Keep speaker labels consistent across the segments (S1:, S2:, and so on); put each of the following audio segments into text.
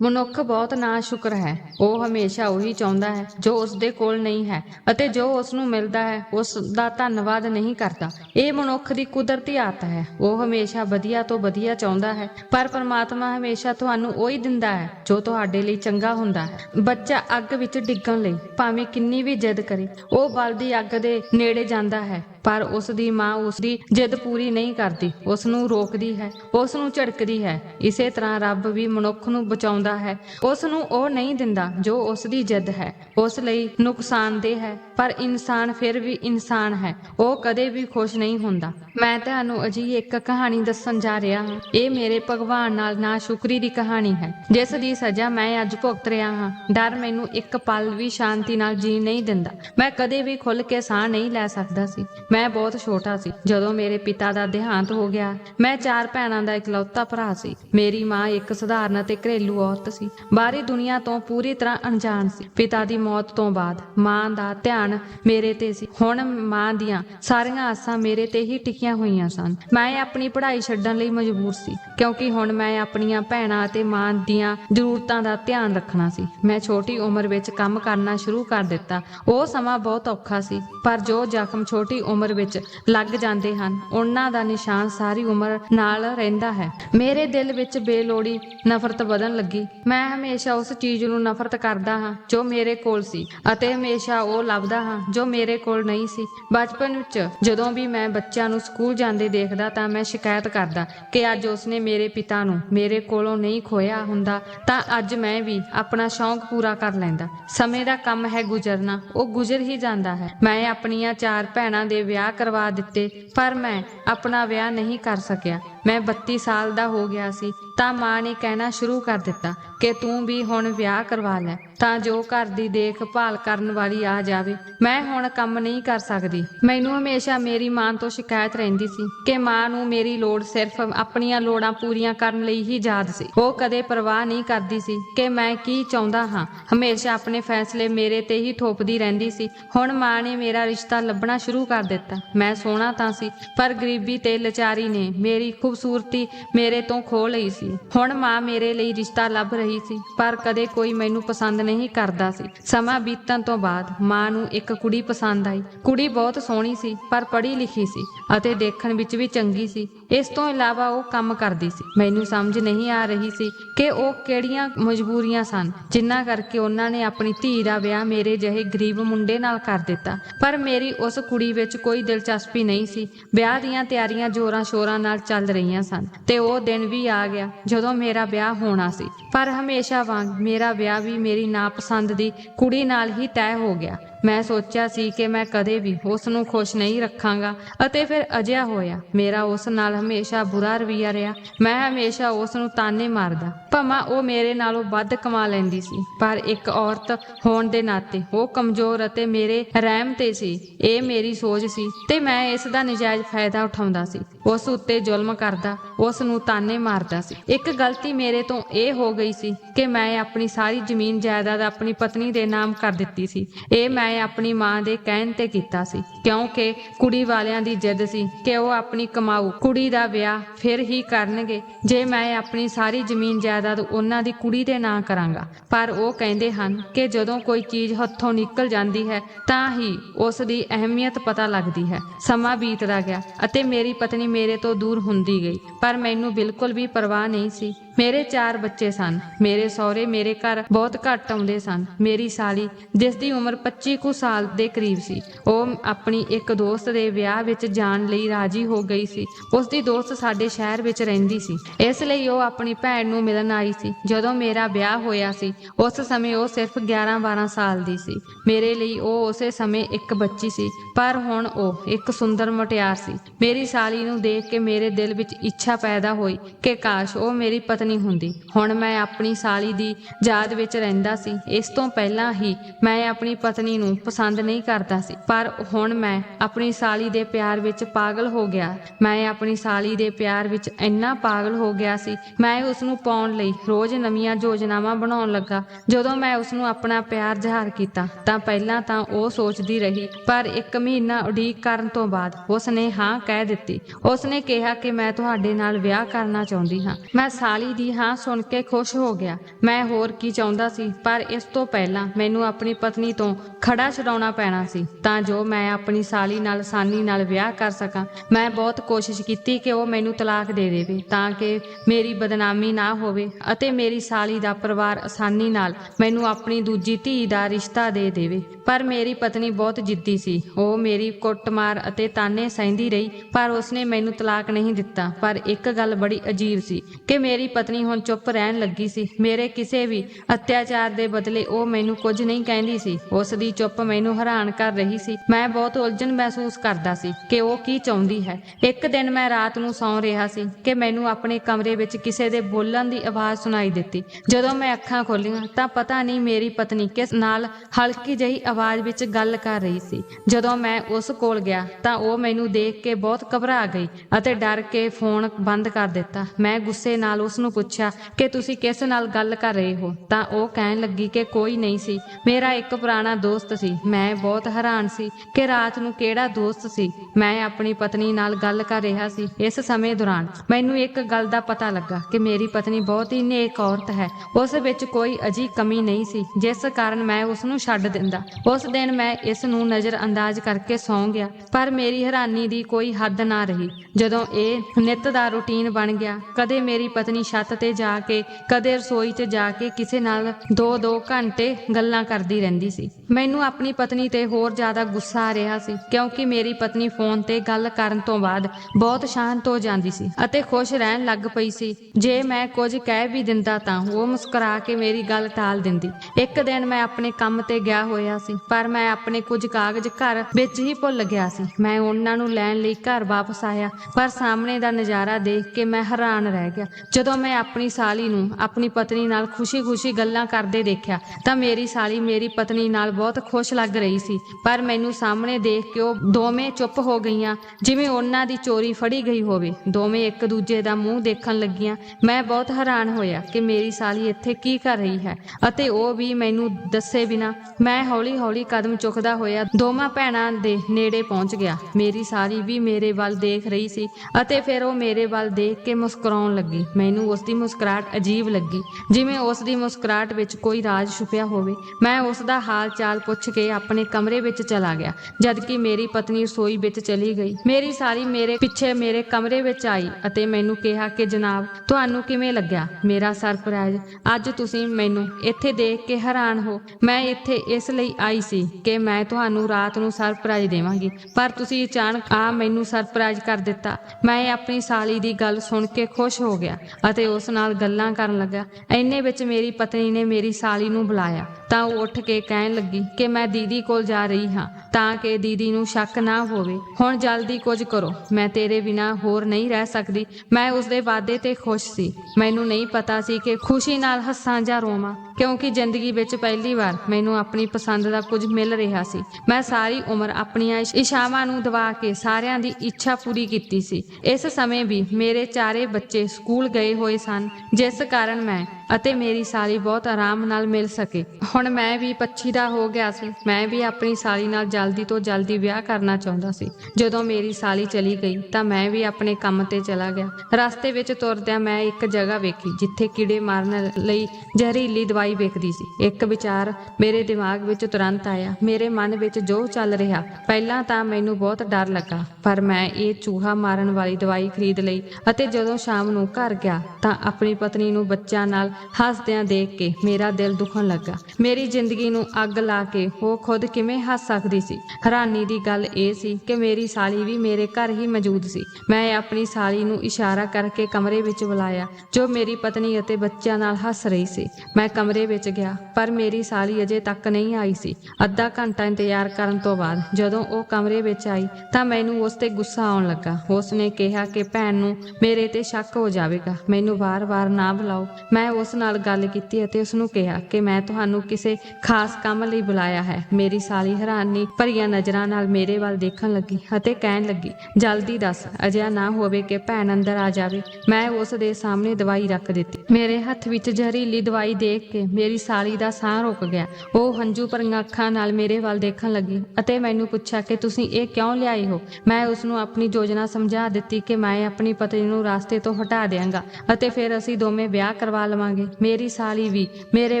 S1: ਮਨੁੱਖ ਬਹੁਤ ਨਾ ਸ਼ੁਕਰ ਹੈ। ਉਹ ਹਮੇਸ਼ਾ ਉਹੀ ਚਾਹੁੰਦਾ ਹੈ, ਜੋ ਉਸ ਦੇ ਕੋਲ ਨਹੀਂ ਹੈ ਅਤੇ ਜੋ ਉਸ ਨੂੰ ਮਿਲਦਾ ਹੈ ਉਸ ਦਾ ਧੰਨਵਾਦ ਨਹੀਂ ਕਰਦਾ। ਇਹ ਮਨੁੱਖ ਦੀ ਕੁਦਰਤੀ ਆਦਤ ਹੈ। ਉਹ ਹਮੇਸ਼ਾ ਵਧੀਆ ਤੋਂ ਵਧੀਆ ਚਾਹੁੰਦਾ ਹੈ, ਪਰ ਪਰਮਾਤਮਾ ਹਮੇਸ਼ਾ ਤੁਹਾਨੂੰ ਉਹੀ ਦਿੰਦਾ ਹੈ, ਜੋ ਤੁਹਾਡੇ ਲਈ ਚੰਗਾ ਹੁੰਦਾ ਹੈ। ਬੱਚਾ ਅੱਗ ਵਿੱਚ ਡਿੱਗਣ ਲਈ ਭਾਵੇਂ ਕਿੰਨੀ ਵੀ ਜਿੱਦ ਕਰੇ, ਉਹ ਬਲਦੀ ਅੱਗ ਦੇ ਨੇੜੇ ਜਾਂਦਾ ਹੈ, ਪਰ ਉਸ ਦੀ ਮਾਂ ਉਸ ਦੀ ਜਿੱਦ ਪੂਰੀ ਨਹੀਂ ਕਰਦੀ। ਉਸ ਨੂੰ ਰੋਕਦੀ ਹੈ ਉਸ ਨੂੰ ਝੜਕਦੀ ਹੈ। ਇਸੇ ਤਰ੍ਹਾਂ ਰੱਬ ਵੀ ਮਨੁੱਖ ਨੂੰ ਬਚਾਉਂਦਾ ਹੈ। ਉਸ ਨੂੰ ਉਹ ਨਹੀਂ ਦਿੰਦਾ ਜੋ ਉਸ ਦੀ ਜਿੱਦ ਹੈ। ਉਸ ਲਈ ਨੁਕਸਾਨਦੇਹ ਹੈ, ਪਰ ਇਨਸਾਨ ਫਿਰ ਵੀ ਇਨਸਾਨ ਹੈ। ਉਹ ਕਦੇ ਵੀ ਖੁਸ਼ ਨਹੀਂ ਹੁੰਦਾ। ਮੈਂ ਤੁਹਾਨੂੰ ਅਜਿਹੀ ਇੱਕ ਕਹਾਣੀ ਦੱਸਣ ਜਾ ਰਿਹਾ ਹਾਂ। ਇਹ ਮੇਰੇ ਭਗਵਾਨ ਨਾਲ ਨਾ ਸ਼ੁਕਰੀ ਦੀ ਕਹਾਣੀ ਹੈ। ਜਿਸ ਦੀ ਸਜ਼ਾ ਮੈਂ ਅੱਜ ਭੁਗਤ ਰਿਹਾ ਹਾਂ। ਡਰ ਮੈਨੂੰ ਇੱਕ ਪਲ ਵੀ ਸ਼ਾਂਤੀ ਨਾਲ ਜੀ ਨਹੀਂ ਦਿੰਦਾ। ਮੈਂ ਕਦੇ ਵੀ ਖੁੱਲ ਕੇ ਸਾਹ ਨਹੀਂ ਲੈ ਸਕਦਾ ਸੀ। ਮੈਂ ਬਹੁਤ ਛੋਟਾ ਸੀ। ਜਦੋਂ ਮੇਰੇ ਪਿਤਾ ਦਾ ਦੇਹਾਂਤ ਹੋ ਗਿਆ, ਮੈਂ ਚਾਰ ਭੈਣਾਂ ਦਾ ਇਕਲੌਤਾ ਭਰਾ ਸੀ। ਮੇਰੀ ਮਾਂ ਇੱਕ ਸਧਾਰਨ ਅਤੇ ਘਰੇਲੂ ਔਰਤ ਸੀ। ਬਾਹਰੀ ਦੁਨੀਆ ਤੋਂ ਪੂਰੀ ਤਰ੍ਹਾਂ ਅਣਜਾਣ ਸੀ। ਪਿਤਾ ਦੀ ਮੌਤ ਤੋਂ ਬਾਅਦ ਮਾਂ ਦਾ ਧਿਆਨ ਮੇਰੇ ਤੇ ਸੀ। ਹੁਣ ਮਾਂ ਦੀਆਂ ਸਾਰੀਆਂ ਆਸਾਂ ਮੇਰੇ ਤੇ ਹੀ ਟਿਕੀਆਂ ਹੋਈਆਂ ਸਨ। ਮੈਂ ਆਪਣੀ ਪੜ੍ਹਾਈ ਛੱਡਣ ਲਈ ਮਜਬੂਰ ਸੀ, ਕਿਉਂਕਿ ਹੁਣ ਮੈਂ ਆਪਣੀਆਂ ਭੈਣਾਂ ਅਤੇ ਮਾਂ ਦੀਆਂ ਜ਼ਰੂਰਤਾਂ ਦਾ ਧਿਆਨ ਰੱਖਣਾ ਸੀ। ਮੈਂ ਛੋਟੀ ਉਮਰ ਵਿੱਚ ਕੰਮ ਕਰਨਾ ਸ਼ੁਰੂ ਕਰ ਦਿੱਤਾ। ਉਹ ਸਮਾਂ ਬਹੁਤ ਔਖਾ ਸੀ, ਪਰ ਜੋ ਜ਼ਖਮ ਛੋਟੀ ਉਮਰ ਵਿੱਚ ਲੱਗ ਜਾਂਦੇ ਹਨ, ਉਹਨਾਂ ਦਾ ਨਿਸ਼ਾਨ ਸਾਰੀ ਉਮਰ ਨਾਲ ਰਹਿੰਦਾ ਹੈ। ਮੇਰੇ ਦਿਲ ਵਿੱਚ ਬੇਲੋੜੀ ਨਫ਼ਰਤ ਵਧਣ ਲੱਗੀ। ਮੈਂ ਹਮੇਸ਼ਾ ਉਸ ਚੀਜ਼ ਨੂੰ ਨਫ਼ਰਤ ਕਰਦਾ ਹਾਂ, ਜੋ ਮੇਰੇ ਕੋਲ ਸੀ, ਅਤੇ ਹਮੇਸ਼ਾ ਉਹ ਲੱਭਦਾ ਹਾਂ, ਜੋ ਮੇਰੇ ਕੋਲ ਨਹੀਂ ਸੀ। ਬਚਪਨ ਵਿੱਚ ਜਦੋਂ ਵੀ ਮੈਂ ਬੱਚਿਆਂ ਨੂੰ ਸਕੂਲ ਜਾਂਦੇ ਦੇਖਦਾ ਤਾਂ ਮੈਂ ਸ਼ਿਕਾਇਤ ਕਰਦਾ ਕਿ ਅੱਜ ਉਸਨੇ ਮੇਰੇ ਪਿਤਾ ਨੂੰ ਮੇਰੇ ਕੋਲੋਂ ਨਹੀਂ ਖੋਇਆ ਹੁੰਦਾ, ਤਾਂ ਅੱਜ ਮੈਂ ਵੀ ਆਪਣਾ ਸ਼ੌਂਕ ਪੂਰਾ ਕਰ ਲੈਂਦਾ। ਸਮੇਂ ਦਾ ਕੰਮ ਹੈ ਗੁਜ਼ਰਨਾ, ਉਹ ਗੁਜ਼ਰ ਹੀ ਜਾਂਦਾ ਹੈ। ਮੈਂ ਆਪਣੀਆਂ ਚਾਰ ਭੈਣਾਂ ਦੇ ਵਿਆਹ ਕਰਵਾ ਦਿੱਤੇ, ਪਰ ਮੈਂ ਆਪਣਾ ਵਿਆਹ ਨਹੀਂ ਕਰ ਸਕਿਆ। ਮੈਂ 32 ਸਾਲ ਦਾ ਹੋ ਗਿਆ ਸੀ, ਤਾਂ ਮਾਂ ਨੇ ਕਹਿਣਾ ਸ਼ੁਰੂ ਕਰ ਦਿੱਤਾ ਕਿ ਤੂੰ ਵੀ ਹੁਣ ਵਿਆਹ ਕਰਵਾ ਲੈ। ਤਾਂ ਜੋ ਘਰ ਦੀ ਦੇਖਭਾਲ ਕਰਨ ਵਾਲੀ ਆ ਜਾਵੇ। ਮੈਂ ਹੁਣ ਕੰਮ ਨਹੀਂ ਕਰ ਸਕਦੀ। ਮੈਨੂੰ ਹਮੇਸ਼ਾ ਮੇਰੀ ਮਾਂ ਤੋਂ ਸ਼ਿਕਾਇਤ ਰਹਿੰਦੀ ਸੀ ਕਿ ਮਾਂ ਨੂੰ ਮੇਰੀ ਲੋੜ ਸਿਰਫ ਆਪਣੀਆਂ ਲੋੜਾਂ ਪੂਰੀਆਂ ਕਰਨ ਲਈ ਹੀ ਯਾਦ ਸੀ। ਉਹ ਕਦੇ ਪਰਵਾਹ ਨਹੀਂ ਕਰਦੀ ਸੀ ਕਿ ਮੈਂ ਕੀ ਚਾਹੁੰਦਾ ਹਾਂ। ਹਮੇਸ਼ਾ ਆਪਣੇ ਫੈਸਲੇ ਮੇਰੇ ਤੇ ਹੀ ਥੋਪਦੀ ਰਹਿੰਦੀ ਸੀ। ਹੁਣ ਮਾਂ ਨੇ ਮੇਰਾ ਰਿਸ਼ਤਾ ਲੱਭਣਾ ਸ਼ੁਰੂ ਕਰ ਦਿੱਤਾ। ਮੈਂ ਸੋਹਣਾ ਤਾਂ ਸੀ, ਪਰ ਗਰੀਬੀ ਤੇ ਲਚਾਰੀ ਨੇ ਮੇਰੀ ਖੂਬਸੂਰਤੀ ਮੇਰੇ ਤੋਂ ਖੋ ਲਈ ਸੀ। ਹੁਣ ਮਾਂ ਮੇਰੇ ਲਈ ਰਿਸ਼ਤਾ ਲੱਭ ਰਹੀ ਸੀ, ਪਰ ਕਦੇ ਕੋਈ ਮੈਨੂੰ ਪਸੰਦ ਨਹੀਂ ਕਰਦਾ ਸੀ। ਸਮਾਂ ਬੀਤਣ ਤੋਂ ਬਾਅਦ ਮਾਂ ਨੂੰ ਇੱਕ ਕੁੜੀ ਪਸੰਦ ਆਈ। ਕੁੜੀ ਬਹੁਤ ਸੋਹਣੀ ਸੀ, ਪਰ ਪੜ੍ਹੀ ਲਿਖੀ ਸੀ। ਅਤੇ ਦੇਖਣ ਵਿੱਚ ਵੀ ਚੰਗੀ ਸੀ। ਇਸ ਤੋਂ ਇਲਾਵਾ ਉਹ ਕੰਮ ਕਰਦੀ ਸੀ। ਮੈਨੂੰ ਸਮਝ ਨਹੀਂ ਆ ਰਹੀ ਸੀ ਕਿ ਉਹ ਕਿਹੜੀਆਂ ਮਜਬੂਰੀਆਂ ਸਨ, ਜਿਨ੍ਹਾਂ ਕਰਕੇ ਉਹਨਾਂ ਨੇ ਆਪਣੀ ਧੀ ਦਾ ਵਿਆਹ ਮੇਰੇ ਜਿਹੇ ਗਰੀਬ ਮੁੰਡੇ ਨਾਲ ਕਰ ਦਿੱਤਾ। ਪਰ ਮੇਰੀ ਉਸ ਕੁੜੀ ਵਿੱਚ ਕੋਈ ਦਿਲਚਸਪੀ ਨਹੀਂ ਸੀ। ਵਿਆਹ ਦੀਆਂ ਤਿਆਰੀਆਂ ਜ਼ੋਰਾਂ ਸ਼ੋਰਾਂ ਨਾਲ ਚੱਲ ਰਹੀਆਂ ਸਨ ਤੇ ਉਹ ਦਿਨ ਵੀ ਆ ਗਿਆ ਜਦੋਂ ਮੇਰਾ ਵਿਆਹ ਹੋਣਾ ਸੀ। ਪਰ ਹਮੇਸ਼ਾ ਵਾਂਗ ਮੇਰਾ ਵਿਆਹ ਵੀ ਮੇਰੀ ਨਾਪਸੰਦ ਦੀ ਕੁੜੀ ਨਾਲ ਹੀ ਤੈਅ ਹੋ ਗਿਆ। ਮੈਂ ਸੋਚਿਆ ਸੀ ਕਿ ਮੈਂ ਕਦੇ ਵੀ ਉਸ ਨੂੰ ਖੁਸ਼ ਨਹੀਂ ਰੱਖਾਂਗਾ ਅਤੇ ਫਿਰ ਅਜਿਹਾ ਹੋਇਆ। ਮੇਰਾ ਉਸ ਨਾਲ ਹਮੇਸ਼ਾ ਬੁਰਾ ਰਵਈਆ ਰਿਹਾ। ਮੈਂ ਹਮੇਸ਼ਾ ਉਸ ਨੂੰ ਤਾਨੇ ਮਾਰਦਾ। ਭਾਵੇਂ ਉਹ ਮੇਰੇ ਨਾਲੋਂ ਵੱਧ ਕਮਾ ਲੈਂਦੀ ਸੀ, ਪਰ ਇੱਕ ਔਰਤ ਹੋਣ ਦੇ ਨਾਤੇ ਉਹ ਕਮਜ਼ੋਰ ਅਤੇ ਮੇਰੇ ਰਹਿਮ ਤੇ ਸੀ। ਇਹ ਮੇਰੀ ਸੋਚ ਸੀ ਤੇ ਮੈਂ ਇਸ ਦਾ ਨਜਾਇਜ਼ ਫਾਇਦਾ ਉਠਾਉਂਦਾ ਸੀ। ਉਸ ਉੱਤੇ ਜ਼ੁਲਮ ਕਰਦਾ ਉਸ ਨੂੰ ਤਾਨੇ ਮਾਰਦਾ ਸੀ। ਇੱਕ ਗਲਤੀ ਮੇਰੇ ਤੋਂ ਇਹ ਹੋ ਗਈ ਸੀ ਕਿ ਮੈਂ ਆਪਣੀ ਸਾਰੀ ਜ਼ਮੀਨ ਜਾਇਦਾਦ ਆਪਣੀ ਪਤਨੀ ਦੇ ਨਾਮ ਕਰ ਦਿੱਤੀ ਸੀ। ਇਹ ਮੈਂ ਆਪਣੀ ਮਾਂ ਦੇ ਕਹਿਣ ਤੇ ਕੀਤਾ ਸੀ। ਕਿਉਂਕਿ ਕੁੜੀ ਵਾਲਿਆਂ ਦੀ ਜਿੱਦ ਸੀ ਕਿ ਉਹ ਆਪਣੀ ਕਮਾਊ। ਕੁੜੀ ਦਾ ਵਿਆਹ ਫਿਰ ਹੀ ਕਰਨਗੇ। ਜੇ ਮੈਂ ਆਪਣੀ ਸਾਰੀ ਜ਼ਮੀਨ ਜਾਇਦਾਦ ਉਹਨਾਂ ਦੀ ਕੁੜੀ ਦੇ ਨਾਂ ਕਰਾਂਗਾ। ਪਰ ਉਹ ਕਹਿੰਦੇ ਹਨ ਕਿ ਜਦੋਂ ਕੋਈ ਚੀਜ਼ ਹੱਥੋਂ ਨਿਕਲ ਜਾਂਦੀ ਹੈ, ਤਾਂ ਹੀ ਉਸ ਦੀ ਅਹਿਮੀਅਤ ਪਤਾ ਲੱਗਦੀ ਹੈ। ਸਮਾਂ ਬੀਤਦਾ ਗਿਆ ਅਤੇ ਮੇਰੀ ਪਤਨੀ ਮੇਰੇ ਤੋਂ ਦੂਰ ਹੁੰਦੀ ਗਈ। ਪਰ ਮੈਨੂੰ ਬਿਲਕੁਲ ਵੀ ਪਰਵਾਹ ਨਹੀਂ ਸੀ। ਮੇਰੇ ਚਾਰ ਬੱਚੇ ਸਨ। ਮੇਰੇ ਸਹੁਰੇ ਮੇਰੇ ਘਰ ਬਹੁਤ ਘੱਟ ਆਉਂਦੇ ਸਨ। ਮੇਰੀ ਸਾਲੀ ਜਿਸ ਦੀ ਉਮਰ 25 ਕੁ ਸਾਲ ਦੇ ਕਰੀਬ ਸੀ। ਉਹ ਆਪਣੀ ਇੱਕ ਦੋਸਤ ਦੇ ਵਿਆਹ ਵਿੱਚ ਜਾਣ ਲਈ ਰਾਜੀ ਹੋ ਗਈ ਸੀ। ਉਸ ਦੀ ਦੋਸਤ ਸਾਡੇ ਸ਼ਹਿਰ ਵਿੱਚ ਰਹਿੰਦੀ ਸੀ। ਇਸ ਲਈ ਉਹ ਆਪਣੀ ਭੈਣ ਨੂੰ ਮਿਲਣ ਆਈ ਸੀ। ਜਦੋਂ ਮੇਰਾ ਵਿਆਹ ਹੋਇਆ ਸੀ, ਉਸ ਸਮੇਂ ਉਹ ਸਿਰਫ 11-12 ਸਾਲ ਦੀ ਸੀ। ਮੇਰੇ ਲਈ ਉਹ ਉਸੇ ਸਮੇਂ ਇੱਕ ਬੱਚੀ ਸੀ, ਪਰ ਹੁਣ ਉਹ ਇੱਕ ਸੁੰਦਰ ਮੁਟਿਆਰ ਸੀ। ਮੇਰੀ ਸਾਲੀ ਨੂੰ ਦੇਖ ਕੇ ਮੇਰੇ ਦਿਲ ਵਿੱਚ ਇੱਛਾ ਪੈਦਾ ਹੋਈ ਕਿ ਕਾਸ਼ ਉਹ ਮੇਰੀ ਪਤਨੀ ਹੁੰਦੀ। ਹੁਣ ਮੈਂ ਆਪਣੀ ਸਾਲੀ ਦੀ ਯਾਦ ਵਿੱਚ ਰਹਿੰਦਾ ਸੀ। ਇਸ ਤੋਂ ਪਹਿਲਾਂ ਹੀ ਮੈਂ ਆਪਣੀ ਪਤਨੀ ਨੂੰ ਨੂੰ ਪਸੰਦ ਨਹੀਂ ਕਰਦਾ ਸੀ। ਪਰ ਹੁਣ ਮੈਂ ਆਪਣੀ ਸਾਲੀ ਦੇ ਪਿਆਰ ਵਿੱਚ ਪਾਗਲ ਹੋ ਗਿਆ। ਮੈਂ ਆਪਣੀ ਸਾਲੀ ਦੇ ਪਿਆਰ ਵਿੱਚ ਇੰਨਾ ਪਾਗਲ ਹੋ ਗਿਆ ਸੀ। ਮੈਂ ਉਸ ਨੂੰ ਪਾਉਣ ਲਈ ਰੋਜ਼ ਨਵੀਆਂ ਯੋਜਨਾਵਾਂ ਬਣਾਉਣ ਲੱਗਾ। ਜਦੋਂ ਮੈਂ ਉਸ ਨੂੰ ਆਪਣਾ ਪਿਆਰ ਜ਼ਾਹਰ ਕੀਤਾ, ਤਾਂ ਪਹਿਲਾਂ ਤਾਂ ਉਹ ਸੋਚਦੀ ਰਹੀ, ਪਰ ਇੱਕ ਮਹੀਨਾ ਉਡੀਕ ਕਰਨ ਤੋਂ ਬਾਅਦ ਉਸ ਨੇ ਹਾਂ ਕਹਿ ਦਿੱਤੀ। ਉਸ ਨੇ ਕਿਹਾ ਕਿ ਮੈਂ ਤੁਹਾਡੇ ਨਾਲ ਵਿਆਹ ਕਰਨਾ ਚਾਹੁੰਦੀ ਹਾਂ। ਮੈਂ ਸਾਲੀ ਦੀ ਹਾਂ ਸੁਣ ਕੇ ਖੁਸ਼ ਹੋ ਗਿਆ। ਮੈਂ ਹੋਰ ਕੀ ਚਾਹੁੰਦਾ ਸੀ, ਪਰ ਇਸ ਤੋਂ ਪਹਿਲਾਂ ਮੈਨੂੰ ਆਪਣੀ ਪਤਨੀ ਤੋਂ ਖੜਾ ਛਡਾਉਣਾ ਪੈਣਾ ਸੀ। ਤਾਂ ਜੋ ਮੈਂ ਆਪਣੀ ਸਾਲੀ ਨਾਲ ਆਸਾਨੀ ਨਾਲ ਵਿਆਹ ਕਰ ਸਕਾਂ। ਮੈਂ ਬਹੁਤ ਕੋਸ਼ਿਸ਼ ਕੀਤੀ ਕਿ ਉਹ ਮੈਨੂੰ ਤਲਾਕ ਦੇ ਦੇਵੇ, ਤਾਂ ਕਿ ਮੇਰੀ ਬਦਨਾਮੀ ਨਾ ਹੋਵੇ ਅਤੇ ਮੇਰੀ ਸਾਲੀ ਦਾ ਪਰਿਵਾਰ ਆਸਾਨੀ ਨਾਲ ਮੈਨੂੰ ਆਪਣੀ ਦੂਜੀ ਧੀ ਦਾ ਰਿਸ਼ਤਾ ਦੇ ਦੇਵੇ। ਪਰ ਮੇਰੀ ਪਤਨੀ ਬਹੁਤ ਜਿੱਦੀ ਸੀ। ਉਹ ਮੇਰੀ ਕੁੱਟਮਾਰ ਅਤੇ ਤਾਨੇ ਸਹਿੰਦੀ ਰਹੀ, ਪਰ ਉਸਨੇ ਮੈਨੂੰ ਤਲਾਕ ਨਹੀਂ ਦਿੱਤਾ। ਪਰ ਇੱਕ ਗੱਲ ਬੜੀ ਅਜੀਬ ਸੀ ਕਿ ਮੇਰੀ ਪਤਨੀ ਹੁਣ ਚੁੱਪ ਰਹਿਣ ਲੱਗੀ ਸੀ। ਮੇਰੇ ਕਿਸੇ ਵੀ ਅਤਿਆਚਾਰ ਦੇ ਬਦਲੇ ਉਹ ਮੈਨੂੰ ਕੁਝ ਨਹੀਂ ਕਹਿੰਦੀ ਸੀ। ਉਸ ਦੀ ਚੁੱਪ ਚੁੱਪ ਮੈਨੂੰ ਹੈਰਾਨ ਕਰ ਰਹੀ ਸੀ। ਮੈਂ ਬਹੁਤ ਉਲਝਣ ਮਹਿਸੂਸ ਕਰਦਾ ਸੀ ਕਿ ਉਹ ਕੀ ਚਾਹੁੰਦੀ ਹੈ। ਇੱਕ ਦਿਨ ਮੈਂ ਰਾਤ ਨੂੰ ਸੌਂ ਰਿਹਾ ਸੀ ਕਿ ਮੈਨੂੰ ਆਪਣੇ ਕਮਰੇ ਵਿੱਚ ਕਿਸੇ ਦੇ ਬੋਲਣ ਦੀ ਆਵਾਜ਼ ਸੁਣਾਈ ਦਿੱਤੀ। ਜਦੋਂ ਮੈਂ ਅੱਖਾਂ ਖੋਲੀਆਂ ਤਾਂ ਪਤਾ ਨਹੀਂ ਮੇਰੀ ਪਤਨੀ ਕਿਸ ਨਾਲ ਹਲਕੀ ਜਿਹੀ ਆਵਾਜ਼ ਵਿੱਚ ਗੱਲ ਕਰ ਰਹੀ ਸੀ। ਜਦੋਂ ਮੈਂ ਉਸ ਕੋਲ ਗਿਆ ਤਾਂ ਉਹ ਮੈਨੂੰ ਦੇਖ ਕੇ ਬਹੁਤ ਘਬਰਾ ਗਈ ਅਤੇ ਡਰ ਕੇ ਫੋਨ ਬੰਦ ਕਰ ਦਿੱਤਾ। ਮੈਂ ਗੁੱਸੇ ਨਾਲ ਉਸ ਨੂੰ ਪੁੱਛਿਆ ਕਿ ਤੁਸੀਂ ਕਿਸ ਨਾਲ ਗੱਲ ਕਰ ਰਹੇ ਹੋ? ਤਾਂ ਉਹ ਕਹਿਣ ਲੱਗੀ ਕਿ ਕੋਈ ਨਹੀਂ ਸੀ। ਮੇਰਾ ਇੱਕ ਪੁਰਾਣਾ ਦੋਸਤ ਸੀ। ਮੈਂ ਬਹੁਤ ਹੈਰਾਨ ਸੀ ਕਿ ਰਾਤ ਨੂੰ ਕਿਹੜਾ ਦੋਸਤ ਸੀ। ਮੈਂ ਆਪਣੀ ਪਤਨੀ ਨਾਲ ਗੱਲ ਕਰ ਰਿਹਾ ਸੀ ਇਸ ਸਮੇਂ ਦੌਰਾਨ। ਮੈਨੂੰ ਇੱਕ ਗੱਲ ਦਾ ਪਤਾ ਲੱਗਾ ਕਿ ਮੇਰੀ ਪਤਨੀ ਬਹੁਤ ਹੀ ਨੇਕ ਔਰਤ ਹੈ। ਉਸ ਵਿੱਚ ਕੋਈ ਅਜੀ ਕਮੀ ਨਹੀਂ ਸੀ, ਜਿਸ ਕਾਰਨ ਮੈਂ ਉਸ ਨੂੰ ਛੱਡ ਦਿੰਦਾ। ਉਸ ਦਿਨ ਮੈਂ ਇਸ ਨੂੰ ਨਜ਼ਰ ਅੰਦਾਜ਼ ਕਰਕੇ ਸੌਂ ਗਿਆ, ਪਰ ਮੇਰੀ ਹੈਰਾਨੀ ਦੀ ਕੋਈ ਹੱਦ ਨਾ ਰਹੀ। ਜਦੋਂ ਇਹ ਨਿੱਤ ਦਾ ਰੁਟੀਨ ਬਣ ਗਿਆ, ਕਦੇ ਮੇਰੀ ਪਤਨੀ ਛੱਤ ਤੇ ਜਾ ਕੇ, ਕਦੇ ਰਸੋਈ 'ਚ ਜਾ ਕੇ ਕਿਸੇ ਨਾਲ 2-2 ਘੰਟੇ ਗੱਲਾਂ ਕਰਦੀ ਰਹਿੰਦੀ ਸੀ। ਮੈਨੂੰ ਆਪਣੀ ਪਤਨੀ ਤੇ ਹੋਰ ਜ਼ਿਆਦਾ ਗੁੱਸਾ ਆ ਰਿਹਾ ਸੀ, ਕਿਉਂਕਿ ਮੇਰੀ ਪਤਨੀ ਫੋਨ ਤੇ ਗੱਲ ਕਰਨ ਤੋਂ ਬਾਅਦ ਬਹੁਤ ਸ਼ਾਂਤ ਹੋ ਜਾਂਦੀ ਸੀ ਅਤੇ ਖੁਸ਼ ਰਹਿਣ ਲੱਗ ਪਈ ਸੀ। ਜੇ ਮੈਂ ਕੁਝ ਕਹਿ ਵੀ ਦਿੰਦਾ ਤਾਂ ਉਹ ਮੁਸਕਰਾ ਕੇ ਮੇਰੀ ਗੱਲ ਟਾਲ ਦਿੰਦੀ। ਇੱਕ ਦਿਨ ਮੈਂ ਆਪਣੇ ਕੰਮ ਤੇ ਗਿਆ ਹੋਇਆ ਸੀ, ਪਰ ਮੈਂ ਆਪਣੇ ਕੁਝ ਕਾਗਜ਼ ਘਰ ਵਿੱਚ ਹੀ ਭੁੱਲ ਗਿਆ ਸੀ। ਮੈਂ ਉਹਨਾਂ ਨੂੰ ਲੈਣ ਲਈ ਘਰ ਵਾਪਸ ਆਇਆ, ਪਰ ਸਾਹਮਣੇ ਦਾ ਨਜ਼ਾਰਾ ਦੇਖ ਕੇ ਮੈਂ ਹੈਰਾਨ ਰਹਿ ਗਿਆ। ਜਦੋਂ ਮੈਂ ਆਪਣੀ ਸਾਲੀ ਨੂੰ ਆਪਣੀ ਪਤਨੀ ਨਾਲ ਖੁਸ਼ੀ-ਖੁਸ਼ੀ ਗੱਲਾਂ ਕਰਦੇ ਦੇਖਿਆ, ਤਾਂ ਮੇਰੀ ਸਾਲੀ ਮੇਰੀ ਪਤਨੀ ਨਾਲ ਬਹੁਤ ਖੁਸ਼ ਲੱਗ ਰਹੀ ਸੀ, ਪਰ ਮੈਨੂੰ ਸਾਹਮਣੇ ਦੇਖ ਕੇ ਉਹ ਦੋਵੇਂ ਚੁੱਪ ਹੋ ਗਈਆਂ, ਜਿਵੇਂ ਉਹਨਾਂ ਦੀ ਚੋਰੀ ਫੜੀ ਗਈ ਹੋਵੇ। ਦੋਵੇਂ ਇੱਕ ਦੂਜੇ ਦਾ ਮੂੰਹ ਦੇਖਣ ਲੱਗੀਆਂ। ਮੈਂ ਬਹੁਤ ਹੈਰਾਨ ਹੋਇਆ ਕਿ ਮੇਰੀ ਸਾਲੀ ਇੱਥੇ ਕੀ ਕਰ ਰਹੀ ਹੈ, ਅਤੇ ਉਹ ਵੀ ਮੈਨੂੰ ਦੱਸੇ ਬਿਨਾ ਮੈਂ ਹੌਲੀ-ਹੌਲੀ ਕਦਮ ਚੁੱਕਦਾ ਹੋਇਆ ਦੋਵਾਂ ਭੈਣਾਂ ਦੇ ਨੇੜੇ ਪਹੁੰਚ ਗਿਆ। ਮੇਰੀ ਸਾਲੀ ਵੀ ਮੇਰੇ ਵੱਲ ਦੇਖ ਰਹੀ ਸੀ, ਅਤੇ ਫਿਰ ਉਹ ਮੇਰੇ ਵੱਲ ਦੇਖ ਕੇ ਮੁਸਕਰਾਉਣ ਲੱਗੀ। ਮੈਨੂੰ ਉਸ ਦੀ ਮੁਸਕਰਾਹਟ ਅਜੀਬ ਲੱਗੀ, ਜਿਵੇਂ ਉਸ ਦੀ ਮੁਸਕਰਾਹਟ ਵਿੱਚ ਕੋਈ ਰਾਜ਼ ਛੁਪਿਆ ਹੋਵੇ। ਮੈਂ ਉਸ ਦਾ ਹਾਲ ਚਾਲ ਪੁੱਛ ਪੁੱਛ ਕੇ ਆਪਣੇ ਕਮਰੇ ਵਿੱਚ ਚਲਾ ਗਿਆ, ਜਦਕਿ ਮੇਰੀ ਪਤਨੀ ਰਸੋਈ ਵਿੱਚ ਚਲੀ ਗਈ। ਮੇਰੀ ਸਾਲੀ ਮੇਰੇ ਪਿੱਛੇ ਮੇਰੇ ਕਮਰੇ ਵਿੱਚ ਆਈ ਅਤੇ ਮੈਨੂੰ ਕਿਹਾ ਕਿ, ਜਨਾਬ, ਤੁਹਾਨੂੰ ਕਿਵੇਂ ਲੱਗਿਆ? ਮੇਰਾ ਸਰਪ੍ਰਾਈਜ਼। ਅੱਜ ਤੁਸੀਂ ਮੈਨੂੰ ਇੱਥੇ ਦੇਖ ਕੇ ਹੈਰਾਨ ਹੋ। ਮੈਂ ਇੱਥੇ ਇਸ ਲਈ ਆਈ ਸੀ ਕਿ ਮੈਂ ਤੁਹਾਨੂੰ ਰਾਤ ਨੂੰ ਸਰਪ੍ਰਾਈਜ਼ ਦੇਵਾਂਗੀ। ਪਰ ਤੁਸੀਂ ਅਚਾਨਕ ਆ ਮੈਨੂੰ ਸਰਪ੍ਰਾਈਜ਼ ਕਰ ਦਿੱਤਾ। ਮੈਂ ਆਪਣੀ ਸਾਲੀ ਦੀ ਗੱਲ ਸੁਣ ਕੇ ਖੁਸ਼ ਹੋ ਗਿਆ ਅਤੇ ਉਸ ਨਾਲ ਗੱਲਾਂ ਕਰਨ ਲੱਗਾ। ਐਨੇ ਵਿੱਚ ਮੇਰੀ ਪਤਨੀ ਨੇ ਮੇਰੀ ਸਾਲੀ ਨੂੰ ਬੁਲਾਇਆ। ਤਾਂ ਉਹ ਉੱਠ ਕੇ ਕਹਿਣ ਲੱਗੀ ਕਿ ਮੈਂ ਦੀਦੀ ਕੋਲ ਜਾ ਰਹੀ ਹਾਂ, ਤਾਂ ਕਿ ਦੀਦੀ ਨੂੰ ਸ਼ੱਕ ਨਾ ਹੋਵੇ। ਹੁਣ ਜਲਦੀ ਕੁਝ ਕਰੋ। ਮੈਂ ਤੇਰੇ ਬਿਨਾ ਹੋਰ ਨਹੀਂ ਰਹਿ ਸਕਦੀ। ਮੈਂ ਉਸ ਦੇ ਵਾਅਦੇ ਤੇ ਖੁਸ਼ ਸੀ। ਮੈਨੂੰ ਨਹੀਂ ਪਤਾ ਸੀ ਕਿ ਖੁਸ਼ੀ ਨਾਲ ਹੱਸਾਂ ਜਾਂ ਰੋਵਾਂ। ਕਿਉਂਕਿ ਜ਼ਿੰਦਗੀ ਵਿੱਚ ਪਹਿਲੀ ਵਾਰ ਮੈਨੂੰ ਆਪਣੀ ਪਸੰਦ ਦਾ ਕੁਝ ਮਿਲ ਰਿਹਾ ਸੀ। ਮੈਂ ਸਾਰੀ ਉਮਰ ਆਪਣੀਆਂ ਇਛ- ਇੱਛਾਵਾਂ ਨੂੰ ਦਬਾ ਕੇ ਸਾਰਿਆਂ ਦੀ ਇੱਛਾ ਪੂਰੀ ਕੀਤੀ ਸੀ। ਇਸ ਸਮੇਂ ਵੀ ਮੇਰੇ ਚਾਰੇ ਬੱਚੇ ਸਕੂਲ ਗਏ ਹੋਏ ਸਨ, ਜਿਸ ਕਾਰਨ ਮੈਂ ਅਤੇ ਮੇਰੀ ਸਾਲੀ ਬਹੁਤ ਆਰਾਮ ਨਾਲ ਮਿਲ ਸਕੇ। ਹੁਣ ਮੈਂ ਵੀ ਪੱਛੀ ਦਾ ਹੋ ਗਿਆ ਸੀ। ਮੈਂ ਵੀ ਆਪਣੀ ਸਾਲੀ ਨਾਲ ਜਲਦੀ ਤੋਂ ਜਲਦੀ ਵਿਆਹ ਕਰਨਾ ਚਾਹੁੰਦਾ ਸੀ। ਜਦੋਂ ਮੇਰੀ ਸਾਲੀ ਚਲੀ ਗਈ ਤਾਂ ਮੈਂ ਵੀ ਆਪਣੇ ਕੰਮ ਤੇ ਚਲਾ ਗਿਆ। ਰਸਤੇ ਵਿੱਚ ਤੁਰਦਿਆਂ ਮੈਂ ਇੱਕ ਜਗ੍ਹਾ ਵੇਖੀ, ਜਿੱਥੇ ਕੀੜੇ ਮਾਰਨ ਲਈ ਜ਼ਹਿਰੀਲੀ ਦਵਾਈ ਵੇਖਦੀ ਸੀ। ਇੱਕ ਵਿਚਾਰ ਮੇਰੇ ਦਿਮਾਗ ਵਿੱਚ ਤੁਰੰਤ ਆਇਆ। ਮੇਰੇ ਮਨ ਵਿੱਚ ਜੋ ਚੱਲ ਰਿਹਾ, ਪਹਿਲਾਂ ਤਾਂ ਮੈਨੂੰ ਬਹੁਤ ਡਰ ਲੱਗਾ, ਪਰ ਮੈਂ ਇਹ ਚੂਹਾ ਮਾਰਨ ਵਾਲੀ ਦਵਾਈ ਖਰੀਦ ਲਈ ਅਤੇ ਜਦੋਂ ਸ਼ਾਮ ਨੂੰ ਘਰ ਗਿਆ ਤਾਂ ਆਪਣੀ ਪਤਨੀ ਨੂੰ ਬੱਚਿਆਂ ਨਾਲ ਹੱਸਦਿਆਂ ਦੇਖ ਕੇ ਮੇਰਾ ਦਿਲ ਦੁਖਣ ਲੱਗਾ। ਮੇਰੀ ਜ਼ਿੰਦਗੀ ਨੂੰ ਅੱਗ ਲਾ ਕੇ ਉਹ ਖੁਦ ਕਿਵੇਂ ਹੱਸ ਸਕਦੀ ਸੀ? ਹੈਰਾਨੀ ਦੀ ਗੱਲ ਇਹ ਸੀ ਕਿ ਮੇਰੀ ਸਾਲੀ ਵੀ ਮੇਰੇ ਘਰ ਹੀ ਮੌਜੂਦ ਸੀ। ਮੈਂ ਆਪਣੀ ਸਾਲੀ ਨੂੰ ਇਸ਼ਾਰਾ ਕਰਕੇ ਕਮਰੇ ਵਿੱਚ ਬੁਲਾਇਆ, ਜੋ ਮੇਰੀ ਪਤਨੀ ਅਤੇ ਬੱਚਿਆਂ ਨਾਲ ਹੱਸ ਰਹੀ ਸੀ। ਮੈਂ ਕਮਰੇ ਵਿੱਚ ਗਿਆ, ਪਰ ਮੇਰੀ ਸਾਲੀ ਅਜੇ ਤੱਕ ਨਹੀਂ ਆਈ ਸੀ। ਅੱਧਾ ਘੰਟਾ ਇੰਤਜ਼ਾਰ ਕਰਨ ਤੋਂ ਬਾਅਦ ਜਦੋਂ ਉਹ ਕਮਰੇ ਵਿੱਚ ਆਈ ਤਾਂ ਮੈਨੂੰ ਉਸ ਤੇ ਗੁੱਸਾ ਆਉਣ ਲੱਗਾ। ਉਸ ਨੇ ਕਿਹਾ ਕਿ, ਭੈਣ ਨੂੰ ਮੇਰੇ ਤੇ ਸ਼ੱਕ ਹੋ ਜਾਵੇਗਾ। ਮੈਨੂੰ ਵਾਰ-ਵਾਰ ਨਾ ਬੁਲਾਓ। ਮੈਂ ਉਸ ਨਾਲ ਗੱਲ ਕੀਤੀ ਅਤੇ ਉਸ ਨੂੰ ਕਿਹਾ ਕਿ ਮੈਂ ਤੁਹਾਨੂੰ ਕਿਸੇ ਖਾਸ ਕੰਮ ਲਈ ਬੁਲਾਇਆ ਹੈ। ਮੇਰੀ ਸਾਲੀ ਹੈਰਾਨੀ ਭਰੀਆਂ ਨਜ਼ਰਾਂ ਨਾਲ ਮੇਰੇ ਵੱਲ ਦੇਖਣ ਲੱਗੀ ਅਤੇ ਕਹਿਣ ਲੱਗੀ, ਜਲਦੀ ਦੱਸ, ਅਜਿਹਾ ਨਾ ਹੋਵੇ ਕਿ ਭੈਣ ਅੰਦਰ ਆ ਜਾਵੇ। ਮੈਂ ਉਸ ਦੇ ਸਾਹਮਣੇ ਦਵਾਈ ਰੱਖ ਦਿੱਤੀ। ਮੇਰੇ ਹੱਥ ਵਿੱਚ ਜ਼ਹਿਰੀਲੀ ਦਵਾਈ ਦੇਖ ਕੇ ਮੇਰੀ ਸਾਲੀ ਦਾ ਸਾਹ ਰੁਕ ਗਿਆ। ਉਹ ਹੰਝੂ ਭਰੀਆਂ ਅੱਖਾਂ ਨਾਲ ਮੇਰੇ ਵੱਲ ਦੇਖਣ ਲੱਗੀ ਅਤੇ ਮੈਨੂੰ ਪੁੱਛਿਆ ਕਿ ਤੁਸੀਂ ਇਹ ਕਿਉਂ ਲਿਆਏ ਹੋ? ਮੈਂ ਉਸ ਨੂੰ ਆਪਣੀ ਯੋਜਨਾ ਸਮਝਾ ਦਿੱਤੀ ਕਿ ਮੈਂ ਆਪਣੀ ਪਤਨੀ ਨੂੰ ਰਾਸਤੇ ਤੋਂ ਹਟਾ ਦਿਆਂਗਾ ਅਤੇ ਫਿਰ ਅਸੀਂ ਦੋਵੇਂ ਵਿਆਹ ਕਰਵਾ ਲਵਾਂਗੇ। ਮੇਰੀ ਸਾਲੀ ਵੀ ਮੇਰੇ